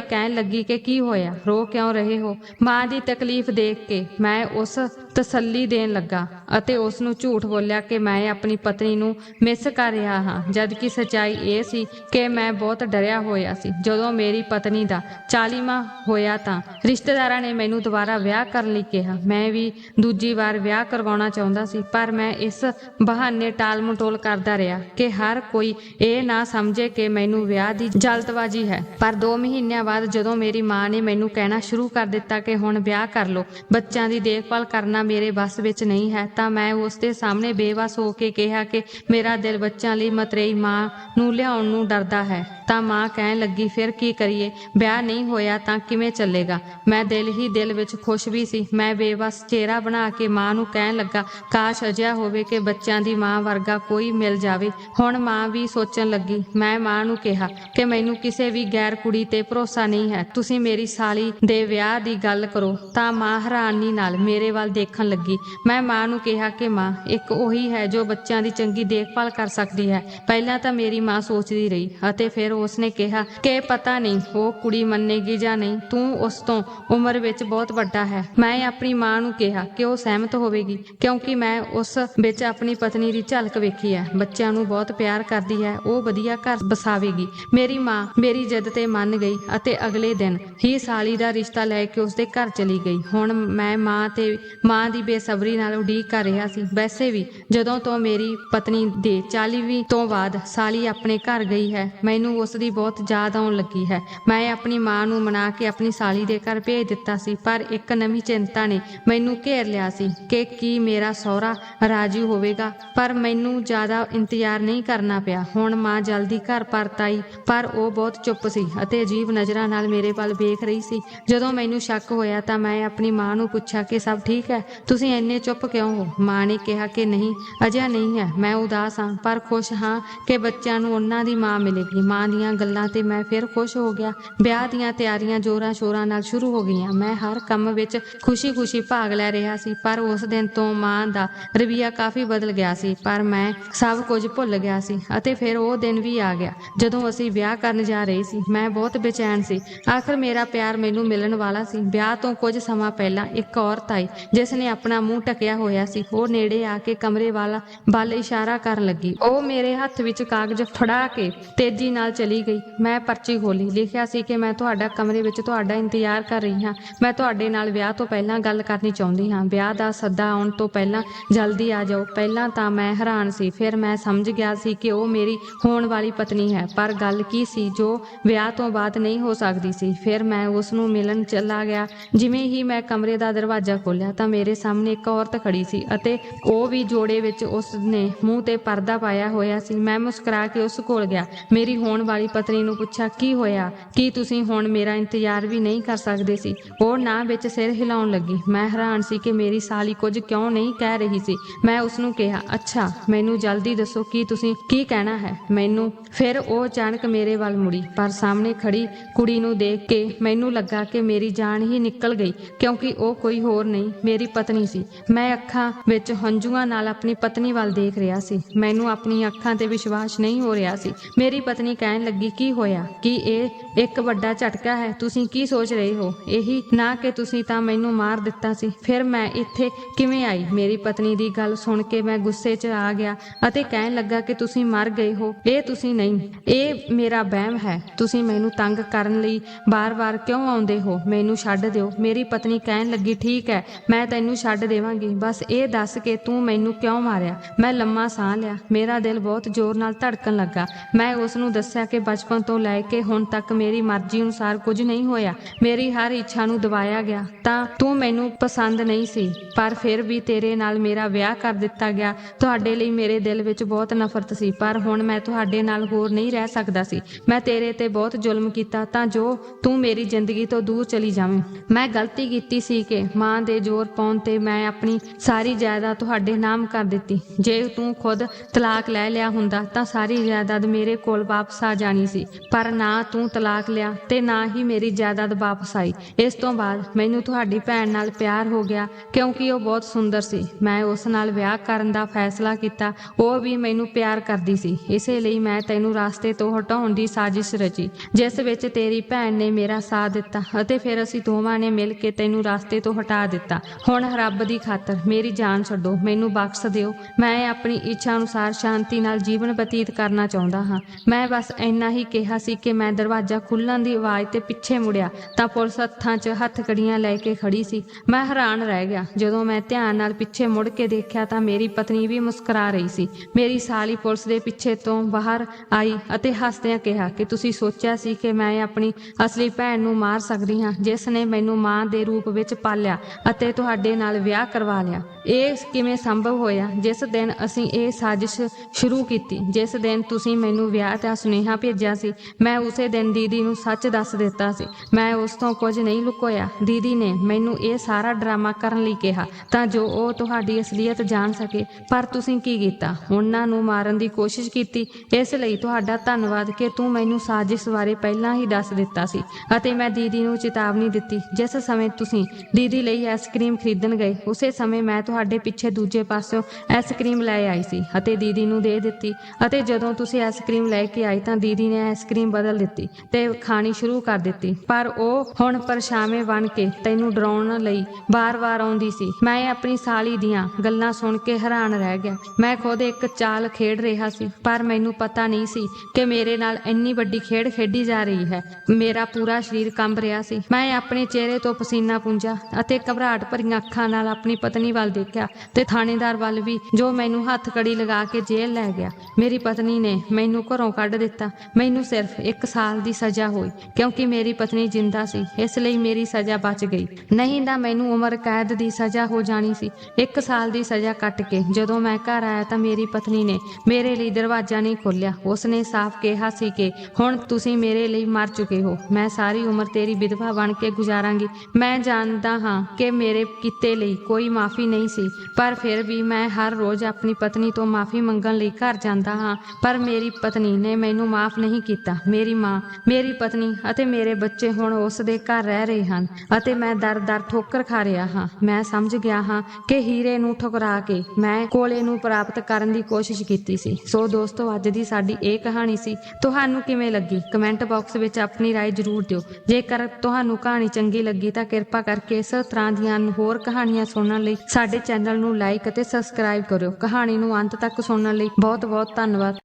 S1: ਕਹਿਣ ਲੱਗੀ ਕਿ ਕੀ ਹੋਇਆ? ਰੋ ਕਿਉਂ ਰਹੇ ਹੋ? ਮਾਂ ਦੀ ਤਕਲੀਫ ਦੇਖ ਕੇ ਮੈਂ ਉਸ ਤਸੱਲੀ ਦੇਣ ਲੱਗਾ ਅਤੇ ਉਸ ਨੂੰ ਝੂਠ ਬੋਲਿਆ ਕਿ ਮੈਂ ਆਪਣੀ ਪਤਨੀ ਨੂੰ ਮਿਸ ਕਰ ਰਿਹਾ ਹਾਂ ਜਦ ਕਿ ਸੱਚਾਈ ਇਹ ਸੀ ਕਿ ਮੈਂ ਬਹੁਤ ਡਰਿਆ ਹੋਇਆ ਸੀ। ਜਦੋਂ ਮੇਰੀ ਪਤਨੀ ਦਾ 40ਵਾਂ ਹੋਇਆ ਤਾਂ ਰਿਸ਼ਤੇਦਾਰਾਂ ਨੇ ਮੈਨੂੰ ਦੁਬਾਰਾ ਵਿਆਹ ਕਰਨ ਲਈ ਕਿਹਾ। ਮੈਂ ਵੀ ਦੂਜੀ ਵਾਰ ਵਿਆਹ ਕਰਵਾਉਣਾ ਚਾਹੁੰਦਾ ਸੀ, ਪਰ ਮੈਂ ਇਸ ਬਹਾਨੇ ਟਾਲ ਮਟੋਲ ਕਰਦਾ ਰਿਹਾ ਕਿ ਹਰ ਕੋਈ ਇਹ ਨਾ ਸਮਝੇ ਕਿ ਮੈਨੂੰ ਵਿਆਹ ਦੀ ਜਲਦਬਾਜ਼ੀ ਹੈ। ਪਰ 2 ਮਹੀਨਿਆਂ ਬਾਅਦ ਜਦੋਂ ਮੇਰੀ ਮਾਂ ਨੇ ਮੈਨੂੰ ਕਹਿਣਾ ਸ਼ੁਰੂ ਕਰ ਦਿੱਤਾ ਕਿ ਹੁਣ ਵਿਆਹ ਕਰ ਲਓ, ਬੱਚਿਆਂ ਦੀ ਦੇਖਭਾਲ ਕਰਨਾ ਮੇਰੇ ਵੱਸ ਵਿੱਚ ਨਹੀਂ ਹੈ, ਤਾਂ ਮੈਂ ਉਸ ਦੇ ਸਾਹਮਣੇ ਬੇਵਸ ਹੋ ਕੇ ਕਿਹਾ ਕਿ ਮੇਰਾ ਦਿਲ ਬੱਚਿਆਂ ਲਈ ਮਤਰੇਈ ਮਾਂ ਨੂੰ ਲਿਆਉਣ ਨੂੰ ਡਰਦਾ ਹੈ। ਤਾਂ ਮਾਂ ਕਹਿਣ ਲੱਗੀ, ਫਿਰ ਕੀ ਕਰੀਏ? ਵਿਆਹ ਨਹੀਂ ਹੋਇਆ ਤਾਂ ਕਿਵੇਂ ਚੱਲੇਗਾ? ਮੈਂ ਦਿਲ ਹੀ ਦਿਲ ਵਿੱਚ ਖੁਸ਼ ਵੀ ਸੀ। ਮੈਂ ਬੇਵਸ ਚਿਹਰਾ ਬਣਾ ਕੇ ਮਾਂ ਨੂੰ ਕਹਿਣ ਲੱਗਾ, ਕਾਸ਼ ਅਜਿਹਾ ਹੋਵੇ ਕਿ ਬੱਚਿਆਂ ਦੀ ਮਾਂ ਵਰਗਾ ਕੋਈ ਮਿਲ ਜਾਵੇ। ਹੁਣ ਮਾਂ ਵੀ ਸੋਚਣ ਲੱਗੀ। ਮੈਂ ਮਾਂ ਨੂੰ ਕਿਹਾ ਕਿ ਮੈਨੂੰ ਕਿਸੇ ਵੀ ਗੈਰ ਕੁੜੀ ਤੇ ਭਰੋਸਾ ਨਹੀਂ ਹੈ। ਤੁਸੀਂ ਮੇਰੀ ਸਾਲੀ ਦੇ ਵਿਆਹ ਦੀ ਗੱਲ ਕਰੋ। ਤਾਂ ਮਾਂ ਹੈਰਾਨੀ ਨਾਲ ਮੇਰੇ ਵੱਲ ਦੇਖਣ ਲੱਗੀ। ਮੈਂ ਮਾਂ ਨੂੰ ਕਿਹਾ ਕਿ ਮਾਂ, ਇੱਕ ਉਹੀ ਹੈ ਜੋ ਬੱਚਿਆਂ ਦੀ ਚੰਗੀ ਦੇਖਭਾਲ ਕਰ ਸਕਦੀ ਹੈ। ਪਹਿਲਾਂ ਤਾਂ ਮੇਰੀ ਮਾਂ ਸੋਚਦੀ ਰਹੀ ਅਤੇ ਫਿਰ ਉਸਨੇ ਕਿਹਾ, ਕਿ ਪਤਾ ਨਹੀਂ, ਉਹ ਕੁੜੀ ਮੰਨੇਗੀ ਜਾਂ ਨਹੀਂ, ਤੂੰ ਉਸ ਤੋਂ ਉਮਰ ਵਿੱਚ ਬਹੁਤ ਵੱਡਾ ਹੈ। ਮੈਂ ਆਪਣੀ ਮਾਂ ਨੂੰ ਕਿਹਾ ਕਿ ਉਹ ਸਹਿਮਤ ਹੋਵੇਗੀ, ਕਿਉਂਕਿ ਮੈਂ ਉਸ ਵਿੱਚ ਆਪਣੀ ਪਤਨੀ ਦੀ ਝਲਕ ਵੇਖੀ ਹੈ। ਬੱਚਿਆਂ ਨੂੰ ਬਹੁਤ ਪਿਆਰ ਕਰਦੀ ਹੈ, ਉਹ ਵਧੀਆ ਘਰ ਬਸਾਵੇਗੀ ਮੇਰੀ ਮਾਂ ਮੇਰੀ ਜਿੱਦ ਤੇ ਮੰਨ ਗਈ ਅਤੇ ਅਗਲੇ ਦਿਨ ਹੀ ਸਾਲੀ ਦਾ ਰਿਸ਼ਤਾ ਲੈ ਕੇ ਉਸਦੇ ਘਰ ਚਲੀ ਗਈ। ਹੁਣ ਮੈਂ ਮਾਂ ਤੇ ਮਾਂ ਦੀ ਬੇਸਬਰੀ ਨਾਲ ਉਡੀਕ ਕਰ ਰਿਹਾ ਸੀ। ਵੈਸੇ ਵੀ ਜਦੋਂ ਤੋਂ ਮੇਰੀ ਪਤਨੀ ਦੇ 40ਵੀਂ ਤੋਂ ਬਾਅਦ ਸਾਲੀ ਆਪਣੇ ਘਰ ਗਈ ਹੈ, ਮੈਨੂੰ ਉਸ ਦੀ ਬਹੁਤ ਯਾਦ ਆਉਣ ਲੱਗੀ ਹੈ। ਮੈਂ ਆਪਣੀ ਮਾਂ ਨੂੰ ਮਨਾ ਕੇ ਆਪਣੀ ਸਾਲੀ ਦੇ ਘਰ ਭੇਜ ਦਿੱਤਾ ਸੀ, ਪਰ ਇੱਕ ਨਵੀਂ ਚਿੰਤਾ ਨੇ ਮੈਨੂੰ ਘੇਰ ਲਿਆ ਸੀ ਕਿ ਕੀ ਮੇਰਾ ਸਹੁਰਾ ਰਾਜੀ ਹੋਵੇਗਾ। ਪਰ ਮੈਨੂੰ ਜ਼ਿਆਦਾ ਇੰਤਜ਼ਾਰ ਨਹੀਂ ਕਰਨਾ ਪਿਆ। ਹੁਣ ਮਾਂ ਜਲਦੀ ਘਰ ਪਰਤ ਆਈ, ਪਰ ਉਹ ਬਹੁਤ ਚੁੱਪ ਸੀ ਅਤੇ ਅਜੀਬ ਨਜ਼ਰਾਂ ਨਾਲ ਮੇਰੇ ਵੱਲ ਵੇਖ ਰਹੀ ਸੀ। ਜਦੋਂ ਮੈਨੂੰ ਸ਼ੱਕ ਹੋਇਆ ਤਾਂ ਮੈਂ ਆਪਣੀ ਮਾਂ ਨੂੰ ਪੁੱਛਿਆ ਕਿ ਸਭ ਠੀਕ ਹੈ? ਤੁਸੀਂ ਇੰਨੇ ਚੁੱਪ ਕਿਉਂ ਹੋ? ਮਾਂ ਨੇ ਕਿਹਾ ਕਿ ਨਹੀਂ, ਅਜਿਹਾ ਨਹੀਂ ਹੈ, ਮੈਂ ਉਦਾਸ ਹਾਂ, ਪਰ ਖੁਸ਼ ਹਾਂ ਕਿ ਬੱਚਿਆਂ ਨੂੰ ਉਹਨਾਂ ਦੀ ਮਾਂ ਮਿਲੇਗੀ। ਮਾਂ ਦੀਆਂ ਗੱਲਾਂ ਤੇ ਮੈਂ ਫਿਰ ਖੁਸ਼ ਹੋ ਗਿਆ। ਵਿਆਹ ਦੀਆਂ ਤਿਆਰੀਆਂ ਜੋਰਾਂ ਸ਼ੋਰਾਂ ਨਾਲ ਸ਼ੁਰੂ ਹੋ ਗਈਆਂ। ਮੈਂ ਹਰ ਕੰਮ ਵਿੱਚ ਖੁਸ਼ੀ-ਖੁਸ਼ੀ ਭਾਗ ਲੈ ਰਿਹਾ ਸੀ, ਪਰ ਉਸ ਦਿਨ ਤੋਂ ਮਾਂ ਦਾ ਰਵਈਆ ਕਾਫੀ ਬਦਲ ਗਿਆ ਸੀ, ਪਰ ਮੈਂ ਸਭ ਕੁਝ ਭੁੱਲ ਗਿਆ ਸੀ ਅਤੇ ਫਿਰ ਉਹ ਦਿਨ ਵੀ ਆ ਗਿਆ, ਜਦੋਂ ਅਸੀਂ ਵਿਆਹ ਕਰਨ ਜਾ ਰਹੇ ਸੀ। ਮੈਂ ਬਹੁਤ ਬੇਚੈਨ ਸੀ। ਆਖਰ ਮੇਰਾ ਪਿਆਰ ਮੈਨੂੰ ਮਿਲਣ ਵਾਲਾ ਸੀ। ਵਿਆਹ ਤੋਂ ਕੁਝ ਸਮਾਂ ਪਹਿਲਾਂ ਇੱਕ ਔਰਤ ਆਈ, ਜਿਸ ਨੇ ਆਪਣਾ ਮੂੰਹ ਢਕਿਆ ਹੋਇਆ ਸੀ। ਉਹ ਨੇੜੇ ਆ ਕੇ ਕਮਰੇ ਵਾਲਾ ਵੱਲ ਇਸ਼ਾਰਾ ਕਰਨ ਲੱਗੀ। ਉਹ ਮੇਰੇ ਹੱਥ ਵਿੱਚ ਕਾਗਜ਼ ਫੜਾ ਕੇ ਤੇਜ਼ੀ ਨਾਲ ਚਲੀ ਗਈ। ਮੈਂ ਪਰਚੀ ਖੋਲੀ ਲਿਖਿਆ ਸੀ ਕਿ ਮੈਂ ਤੁਹਾਡਾ ਕਮਰੇ ਵਿੱਚ ਤੁਹਾਡਾ ਇੰਤਜ਼ਾਰ ਕਰ ਰਹੀ ਹਾਂ। ਮੈਂ ਤੁਹਾਡੇ ਨਾਲ ਵਿਆਹ ਤੋਂ ਪਹਿਲਾਂ ਗੱਲ ਕਰਨੀ ਚਾਹੁੰਦੀ ਹਾਂ। ਵਿਆਹ ਦਾ ਸੱਦਾ ਆਉਣ ਤੋਂ ਪਹਿਲਾਂ ਜਲਦੀ ਆ ਜਾਓ। ਪਹਿਲਾਂ ਤਾਂ ਮੈਂ ਹੈਰਾਨ ਸੀ। ਫਿਰ ਮੈਂ ਸਮਝ ਗਿਆ ਸੀ ਕਿ ਉਹ ਮੇਰੀ ਹੋਣ ਵਾਲੀ ਪਤਨੀ ਹੈ। ਪਰ ਗੱਲ ਕੀ ਸੀ? ਜੋ ਵਿਆਹ ਤੋਂ ਬਾਅਦ ਨਹੀਂ ਹੋ ਸਕਦੀ ਸੀ। ਫਿਰ ਮੈਂ ਉਸ ਨੂੰ ਮਿਲਣ ਚਲਾ ਗਿਆ। ਜਿਵੇਂ ਹੀ ਮੈਂ ਕਮਰੇ ਦਾ ਦਰਵਾਜ਼ਾ ਖੋਲ੍ਹਿਆ ਤਾਂ ਮੇਰੇ ਸਾਹਮਣੇ ਇੱਕ ਔਰਤ ਖੜੀ ਸੀ ਅਤੇ ਉਹ ਵੀ ਜੋੜੇ ਵਿੱਚ ਉਸ ਨੇ ਮੂੰਹ ਤੇ ਪਰਦਾ ਪਾਇਆ ਹੋਇਆ ਸੀ। ਮੈਂ ਮੁਸਕਰਾ ਕੇ ਉਸ ਕੋਲ ਗਿਆ। ਮੇਰੀ ਹੋਣ ਵਾਲੀ ਵਾਲੀ ਪਤਨੀ ਨੂੰ ਪੁੱਛਿਆ, ਕੀ ਹੋਇਆ? ਕੀ ਤੁਸੀਂ ਹੁਣ ਮੇਰਾ ਇੰਤਜ਼ਾਰ ਵੀ ਨਹੀਂ ਕਰ ਸਕਦੇ ਸੀ? ਉਹ ਨਾ ਵਿੱਚ ਸਿਰ ਹਿਲਾਉਣ ਲੱਗੀ। ਮੈਂ ਹੈਰਾਨ ਸੀ ਕਿ ਮੇਰੀ ਸਾਲੀ ਕੁਝ ਕਿਉਂ ਨਹੀਂ ਕਹਿ ਰਹੀ ਸੀ। ਮੈਂ ਉਸ ਨੂੰ ਕਿਹਾ, ਅੱਛਾ, ਮੈਨੂੰ ਜਲਦੀ ਦੱਸੋ ਕੀ ਤੁਸੀਂ ਕੀ ਕਹਿਣਾ ਹੈ? ਮੈਨੂੰ ਫਿਰ ਉਹ ਅਚਾਨਕ ਮੇਰੇ ਵੱਲ ਮੁੜੀ, ਪਰ ਸਾਹਮਣੇ ਖੜੀ ਕੁੜੀ ਨੂੰ ਦੇਖ ਕੇ ਮੈਨੂੰ ਲੱਗਾ ਕਿ ਮੇਰੀ ਜਾਨ ਹੀ ਨਿਕਲ ਗਈ, ਕਿਉਂਕਿ ਉਹ ਕੋਈ ਹੋਰ ਨਹੀਂ, ਮੇਰੀ ਪਤਨੀ ਸੀ। ਮੈਂ ਅੱਖਾਂ ਵਿੱਚ ਹੰਝੂਆਂ ਨਾਲ ਆਪਣੀ ਪਤਨੀ ਵੱਲ ਦੇਖ ਰਿਹਾ ਸੀ। ਮੈਨੂੰ ਆਪਣੀ ਅੱਖਾਂ ਤੇ ਵਿਸ਼ਵਾਸ ਨਹੀਂ ਹੋ ਰਿਹਾ ਸੀ। ਮੇਰੀ ਪਤਨੀ ਕਹਿਣ ਲੱਗੀ ਕੀ ਹੋਇਆ? ਕਿ ਇਹ ਇੱਕ ਵੱਡਾ ਝਟਕਾ ਹੈ? ਤੁਸੀਂ ਕੀ ਸੋਚ ਰਹੇ ਹੋ? ਇਹੀ ਨਾ ਕਿ ਤੁਸੀਂ ਤਾਂ ਮੈਨੂੰ ਮਾਰ ਦਿੱਤਾ ਸੀ। ਫਿਰ ਮੈਂ ਇੱਥੇ ਕਿਵੇਂ ਆਈ? ਮੇਰੀ ਪਤਨੀ ਦੀ ਗੱਲ ਸੁਣ ਕੇ ਮੈਂ ਗੁੱਸੇ 'ਚ ਆ ਗਿਆ ਅਤੇ ਕਹਿਣ ਲੱਗਾ ਕਿ ਤੁਸੀਂ ਮਰ ਗਏ ਹੋ। ਇਹ ਤੁਸੀਂ ਨਹੀਂ, ਇਹ ਮੇਰਾ ਵਹਿਮ ਹੈ। ਤੁਸੀਂ ਮੈਨੂੰ ਤੰਗ ਕਰਨ ਲਈ ਬਾਰ-ਬਾਰ ਕਿਉਂ ਆਉਂਦੇ ਹੋ? ਮੈਨੂੰ ਛੱਡ ਦਿਓ। ਮੇਰੀ ਪਤਨੀ ਕਹਿਣ ਲੱਗੀ, ਠੀਕ ਹੈ, ਮੈਂ ਤੈਨੂੰ ਛੱਡ ਦੇਵਾਂਗੀ। ਬਸ ਇਹ ਦੱਸ ਕੇ ਤੂੰ ਮੈਨੂੰ ਕਿਉਂ ਮਾਰਿਆ? ਮੈਂ ਲੰਮਾ ਸਾਹ ਲਿਆ। ਮੇਰਾ ਦਿਲ ਬਹੁਤ ਜ਼ੋਰ ਨਾਲ ਧੜਕਣ ਲੱਗਾ। ਮੈਂ ਉਸ ਨੂੰ ਦੱਸਿਆ ਕਿ ਬਚਪਨ ਤੋਂ ਲੈ ਕੇ ਹੁਣ ਤੱਕ ਮੇਰੀ ਮਰਜ਼ੀ ਅਨੁਸਾਰ ਕੁਝ ਨਹੀਂ ਹੋਇਆ। ਮੇਰੀ ਹਰ ਇੱਛਾ ਨੂੰ ਦਬਾਇਆ ਗਿਆ। ਤਾਂ ਤੂੰ ਮੈਨੂੰ ਪਸੰਦ ਨਹੀਂ ਸੀ, ਪਰ ਫਿਰ ਵੀ ਤੇਰੇ ਨਾਲ ਮੇਰਾ ਵਿਆਹ ਕਰ ਦਿੱਤਾ ਗਿਆ। ਤੁਹਾਡੇ ਲਈ ਮੇਰੇ ਦਿਲ ਵਿੱਚ ਬਹੁਤ ਨਫ਼ਰਤ ਸੀ, ਪਰ ਹੁਣ ਮੈਂ ਤੁਹਾਡੇ ਨਾਲ ਹੋਰ ਨਹੀਂ ਰਹਿ ਸਕਦਾ ਸੀ। ਮੈਂ ਤੇਰੇ ਤੇ ਬਹੁਤ ਜ਼ੁਲਮ ਕੀਤਾ, ਤਾਂ ਜੋ ਤੂੰ ਮੇਰੀ ਜ਼ਿੰਦਗੀ ਤੋਂ ਦੂਰ ਚਲੀ ਜਾਵੇਂ। ਮੈਂ ਗਲਤੀ ਕੀਤੀ ਸੀ ਕਿ ਮਾਂ ਦੇ ਜ਼ੋਰ ਪਾਉਣ ਤੇ ਮੈਂ ਆਪਣੀ ਸਾਰੀ ਜਾਇਦਾਦ ਤੁਹਾਡੇ ਨਾਮ ਕਰ ਦਿੱਤੀ। ਜੇ ਤੂੰ ਖੁਦ ਤਲਾਕ ਲੈ ਲਿਆ ਹੁੰਦਾ, ਤਾਂ ਸਾਰੀ ਜਾਇਦਾਦ ਮੇਰੇ ਕੋਲ ਵਾਪਸ ਆ ਜਾਣੀ ਸੀ, ਪਰ ਨਾ ਤੂੰ ਤਲਾਕ ਲਿਆ ਤੇ ਨਾ ਹੀ ਮੇਰੀ ਜਾਇਦਾਦ ਵਾਪਸ ਆਈ। ਇਸ ਤੋਂ ਬਾਅਦ ਮੈਨੂੰ ਤੁਹਾਡੀ ਭੈਣ ਨਾਲ ਪਿਆਰ ਹੋ ਗਿਆ, ਕਿਉਂਕਿ ਉਹ ਬਹੁਤ ਸੁੰਦਰ ਸੀ। ਮੈਂ ਉਸ ਨਾਲ ਵਿਆਹ ਕਰਨ ਦਾ ਫੈਸਲਾ ਕੀਤਾ, ਉਹ ਵੀ ਮੈਨੂੰ ਪਿਆਰ ਕਰਦੀ ਸੀ। ਇਸੇ ਲਈ ਮੈਂ ਤੈਨੂੰ ਰਾਸਤੇ ਤੋਂ ਹਟਾਉਣ ਦੀ ਸਾਜ਼ਿਸ਼ ਰਚੀ, ਜਿਸ ਵਿੱਚ ਤੇਰੀ ਭੈਣ ਨੇ ਮੇਰਾ ਸਾਥ ਦਿੱਤਾ ਅਤੇ ਫਿਰ ਅਸੀਂ ਦੋਵਾਂ ਨੇ ਮਿਲ ਕੇ ਤੈਨੂੰ ਰਾਸਤੇ ਤੋਂ ਹਟਾ ਦਿੱਤਾ। ਹੁਣ ਰੱਬ ਦੀ ਖਾਤਰ ਮੇਰੀ ਜਾਨ ਛੱਡੋ, ਮੈਨੂੰ ਬਖਸ਼ ਦਿਓ। ਮੈਂ ਆਪਣੀ ਇੱਛਾ ਅਨੁਸਾਰ ਸ਼ਾਂਤੀ ਨਾਲ ਜੀਵਨ ਬਤੀਤ ਕਰਨਾ ਚਾਹੁੰਦਾ ਹਾਂ। ਮੈਂ ਬਸ ਇੰਨਾ ਹੀ ਕਿਹਾ ਸੀ ਕਿ ਮੈਂ ਦਰਵਾਜ਼ਾ ਖੁੱਲਣ ਦੀ ਆਵਾਜ਼ ਤੇ ਪਿੱਛੇ ਮੁੜਿਆ ਤਾਂ ਪੁਲਿਸ ਹੱਥਾਂ 'ਚ ਹੱਥ ਲੈ ਕੇ ਖੜੀ ਸੀ। ਮੈਂ ਹੈਰਾਨ ਰਹਿ ਗਿਆ। ਜਦੋਂ ਮੈਂ ਧਿਆਨ ਨਾਲ ਪਿੱਛੇ ਮੁੜ ਕੇ ਦੇਖਿਆ ਤਾਂ ਮੇਰੀ ਪਤਨੀ ਵੀ ਮੁਸਕਰਾ ਰਹੀ ਸੀ। ਮੇਰੀ ਸਾਲੀ ਪੁਲਿਸ ਦੇ ਪਿੱਛੇ ਤੋਂ ਬਾਹਰ ਆਈ ਅਤੇ ਹੱਸਦਿਆਂ ਕਿਹਾ ਕਿ ਤੁਸੀਂ ਸੋਚਿਆ ਸੀ ਕਿ ਮੈਂ ਆਪਣੀ ਅਸਲੀ ਭੈਣ ਨੂੰ ਮਾਰ ਸਕਦੀ ਹਾਂ, ਜਿਸ ਨੇ ਮੈਨੂੰ ਮਾਂ ਦੇ ਰੂਪ ਵਿੱਚ ਪਾਲਿਆ ਅਤੇ ਤੁਹਾਡੇ ਨਾਲ ਵਿਆਹ ਕਰਵਾ ਲਿਆ। ਇਹ ਕਿਵੇਂ ਸੰਭਵ ਹੋਇਆ? ਜਿਸ ਦਿਨ ਅਸੀਂ ਇਹ ਸਾਜ਼ਿਸ਼ ਸ਼ੁਰੂ ਕੀਤੀ, ਜਿਸ ਦਿਨ ਤੁਸੀਂ ਮੈਨੂੰ ਵਿਆਹ ਦਾ ਸੁਨੇਹਾ ਭੇਜਿਆ ਸੀ? ਮੈਂ ਉਸੇ ਦਿਨ ਦੀਦੀ ਨੂੰ ਸੱਚ ਦੱਸ ਦਿੱਤਾ ਸੀ। ਮੈਂ ਉਸ ਤੋਂ ਕੁਝ ਨਹੀਂ ਲੁਕੋਇਆ। ਦੀਦੀ ਨੇ ਮੈਨੂੰ ਇਹ ਸਾਰਾ ਡਰਾਮਾ ਕਰਨ ਲਈ ਕਿਹਾ, ਤਾਂ ਜੋ ਉਹ ਤੁਹਾਡੀ ਅਸਲੀਅਤ ਜਾਣ ਸਕੇ। ਪਰ ਤੁਸੀਂ ਕੀ ਕੀਤਾ? ਉਹਨਾਂ ਨੂੰ ਮਾਰਨ ਦੀ ਕੋਸ਼ਿਸ਼ ਕੀਤੀ। ਇਸ ਲਈ ਤੁਹਾਡਾ ਧੰਨਵਾਦ ਕਿ ਤੂੰ ਮੈਨੂੰ ਸਾਜ਼ਿਸ਼ ਬਾਰੇ ਪਹਿਲਾਂ ਹੀ ਦੱਸ ਦਿੱਤਾ ਸੀ ਅਤੇ ਮੈਂ ਦੀਦੀ ਨੂੰ ਚੇਤਾਵਨੀ ਦਿੱਤੀ। ਜਿਸ ਸਮੇਂ ਤੁਸੀਂ ਦੀਦੀ ਲਈ ਆਈਸਕ੍ਰੀਮ ਖਰੀਦਣ ਗਏ, ਉਸੇ ਸਮੇਂ ਮੈਂ ਤੁਹਾਡੇ ਪਿੱਛੇ ਦੂਜੇ ਪਾਸਿਓਂ ਆਈਸਕ੍ਰੀਮ ਲੈ ਆਈ ਸੀ ਅਤੇ ਦੀਦੀ ਨੂੰ ਦੇ ਦਿੱਤੀ। ਅਤੇ ਜਦੋਂ ਤੁਸੀਂ ਆਈਸਕ੍ਰੀਮ ਲੈ ਕੇ ਆਈ ਤਾਂ ਦੀਦੀ ਨੇ ਆਈਸਕ੍ਰੀਮ ਬਦਲ ਦਿੱਤੀ ਤੇ ਖਾਣੀ ਸ਼ੁਰੂ ਕਰ ਦਿੱਤੀ। ਪਰ ਉਹ ਹੁਣ ਪਰਛਾਵੇਂ ਬਣ ਕੇ ਤੈਨੂੰ ਡਰਾਉਣ ਲਈ ਬਾਰ-ਬਾਰ ਆਉਂਦੀ ਸੀ। ਮੈਂ ਆਪਣੀ ਸਾਲੀ ਦੀਆਂ ਗੱਲਾਂ ਸੁਣ ਕੇ ਹੈਰਾਨ ਰਹਿ ਗਿਆ। ਮੈਂ ਖੁਦ ਇੱਕ ਚਾਲ ਖੇਡ ਰਿਹਾ ਸੀ, ਪਰ ਮੈਨੂੰ ਪਤਾ ਨਹੀਂ ਸੀ ਕਿ ਮੇਰੇ ਨਾਲ ਇੰਨੀ ਵੱਡੀ ਖੇਡ ਖੇਡੀ ਜਾ ਰਹੀ ਹੈ। ਮੇਰਾ ਪੂਰਾ ਸਰੀਰ ਕੰਬ ਰਿਹਾ ਸੀ। ਮੈਂ ਆਪਣੇ ਚਿਹਰੇ ਤੋਂ ਪਸੀਨਾ ਪੁੰਜਾ ਅਤੇ ਘਬਰਾਹਟ ਭਰੀਆਂ ਅੱਖਾਂ ਨਾਲ ਆਪਣੀ ਪਤਨੀ ਵੱਲ ਦੇਖਿਆ ਤੇ ਥਾਣੇਦਾਰ ਵੱਲ ਵੀ ਜੋ ਮੈਨੂੰ ਹੱਥ ਕੜੀ ਲਗਾ ਕੇ ਜੇਲ੍ਹ ਲੈ ਗਿਆ। ਮੇਰੀ ਪਤਨੀ ਨੇ ਮੈਨੂੰ ਘਰੋਂ ਕੱਢ ਦਿੱਤਾ ਮੈਨੂੰ ਸਿਰਫ 1 ਸਾਲ ਦੀ ਸਜ਼ਾ ਹੋਈ, ਕਿਉਂਕਿ ਮੇਰੀ ਪਤਨੀ ਜਿੰਦਾ ਸੀ, ਇਸ ਲਈ ਮੇਰੀ ਸਜ਼ਾ ਬਚ ਗਈ। ਨਹੀਂ ਤਾਂ ਮੈਨੂੰ ਉਮਰ ਕੈਦ ਦੀ ਸਜ਼ਾ ਹੋ ਜਾਣੀ ਸੀ। 1 ਸਾਲ ਦੀ ਸਜ਼ਾ ਕੱਟ ਕੇ ਜਦੋਂ ਮੈਂ ਘਰ ਆਇਆ ਤਾਂ ਮੇਰੀ ਪਤਨੀ ਨੇ ਮੇਰੇ ਲਈ ਦਰਵਾਜ਼ਾ ਨਹੀਂ ਖੋਲ੍ਹਿਆ। ਉਸ ਨੇ ਸਾਫ਼ ਕਿਹਾ ਸੀ ਕਿ, ਹੁਣ ਤੁਸੀਂ ਮੇਰੇ ਲਈ ਮਰ ਚੁੱਕੇ ਹੋ। ਮੈਂ ਸਾਰੀ ਉਮਰ ਤੇਰੀ ਵਿਧਵਾ ਬਣ ਕੇ ਗੁਜ਼ਾਰਾਂਗੀ। ਮੈਂ ਜਾਣਦਾ ਹਾਂ ਕਿ ਮੇਰੇ ਕੀਤੇ ਲਈ ਕੋਈ ਮਾਫੀ ਨਹੀਂ ਸੀ, ਪਰ ਫਿਰ ਵੀ ਮੈਂ ਹਰ ਰੋਜ਼ ਆਪਣੀ ਪਤਨੀ ਤੋਂ ਮਾਫੀ ਮੰਗਣ ਲਈ ਘਰ ਜਾਂਦਾ ਹਾਂ। ਪਰ ਮੇਰੀ ਪਤਨੀ ਨੇ ਮੈਨੂੰ ਮਾਫ ਨਹੀਂ ਕੀਤਾ ਮੇਰੀ ਮਾਂ ਮੇਰੀ ਪਤਨੀ ਅਤੇ ਮੇਰੇ ਬੱਚੇ ਹੁਣ ਉਸ ਦੇ ਘਰ ਰਹਿ ਰਹੇ ਹਨ ਅਤੇ ਮੈਂ ਦਰ-ਦਰ ਠੋਕਰ ਖਾ ਰਿਹਾ ਹਾਂ ਮੈਂ ਸਮਝ ਗਿਆ ਹਾਂ ਕਿ ਹੀਰੇ ਨੂੰ ਠੁਕਰਾ ਕੇ ਮੈਂ ਕੋਲੇ ਨੂੰ ਪ੍ਰਾਪਤ ਕਰਨ ਦੀ ਕੋਸ਼ਿਸ਼ ਕੀਤੀ ਸੀ ਸੋ ਦੋਸਤੋ ਅੱਜ ਦੀ ਸਾਡੀ ਇਹ ਕਹਾਣੀ ਸੀ ਤੁਹਾਨੂੰ ਕਿਵੇਂ ਲੱਗੀ ਕਮੈਂਟ ਬਾਕਸ ਵਿੱਚ ਆਪਣੀ رائے ਜ਼ਰੂਰ ਦਿਓ ਜੇਕਰ ਤੁਹਾਨੂੰ ਕਹਾਣੀ ਚੰਗੀ ਲੱਗੀ ਤਾਂ ਕਿਰਪਾ ਕਰਕੇ ਇਸ ਤਰ੍ਹਾਂ ਦੀਆਂ ਹੋਰ ਕਹਾਣੀਆਂ ਸੁਣਨ ਲਈ ਸਾਡੇ ਚੈਨਲ ਨੂੰ ਲਾਈਕ ਅਤੇ ਸਬਸਕ੍ਰਾਈਬ ਕਰਿਓ ਕਹਾਣੀ ਨੂੰ ਅੰਤ ਤੱਕ ਸੁਣਨ ਲਈ ਬਹੁਤ ਬਹੁਤ ਧੰਨਵਾਦ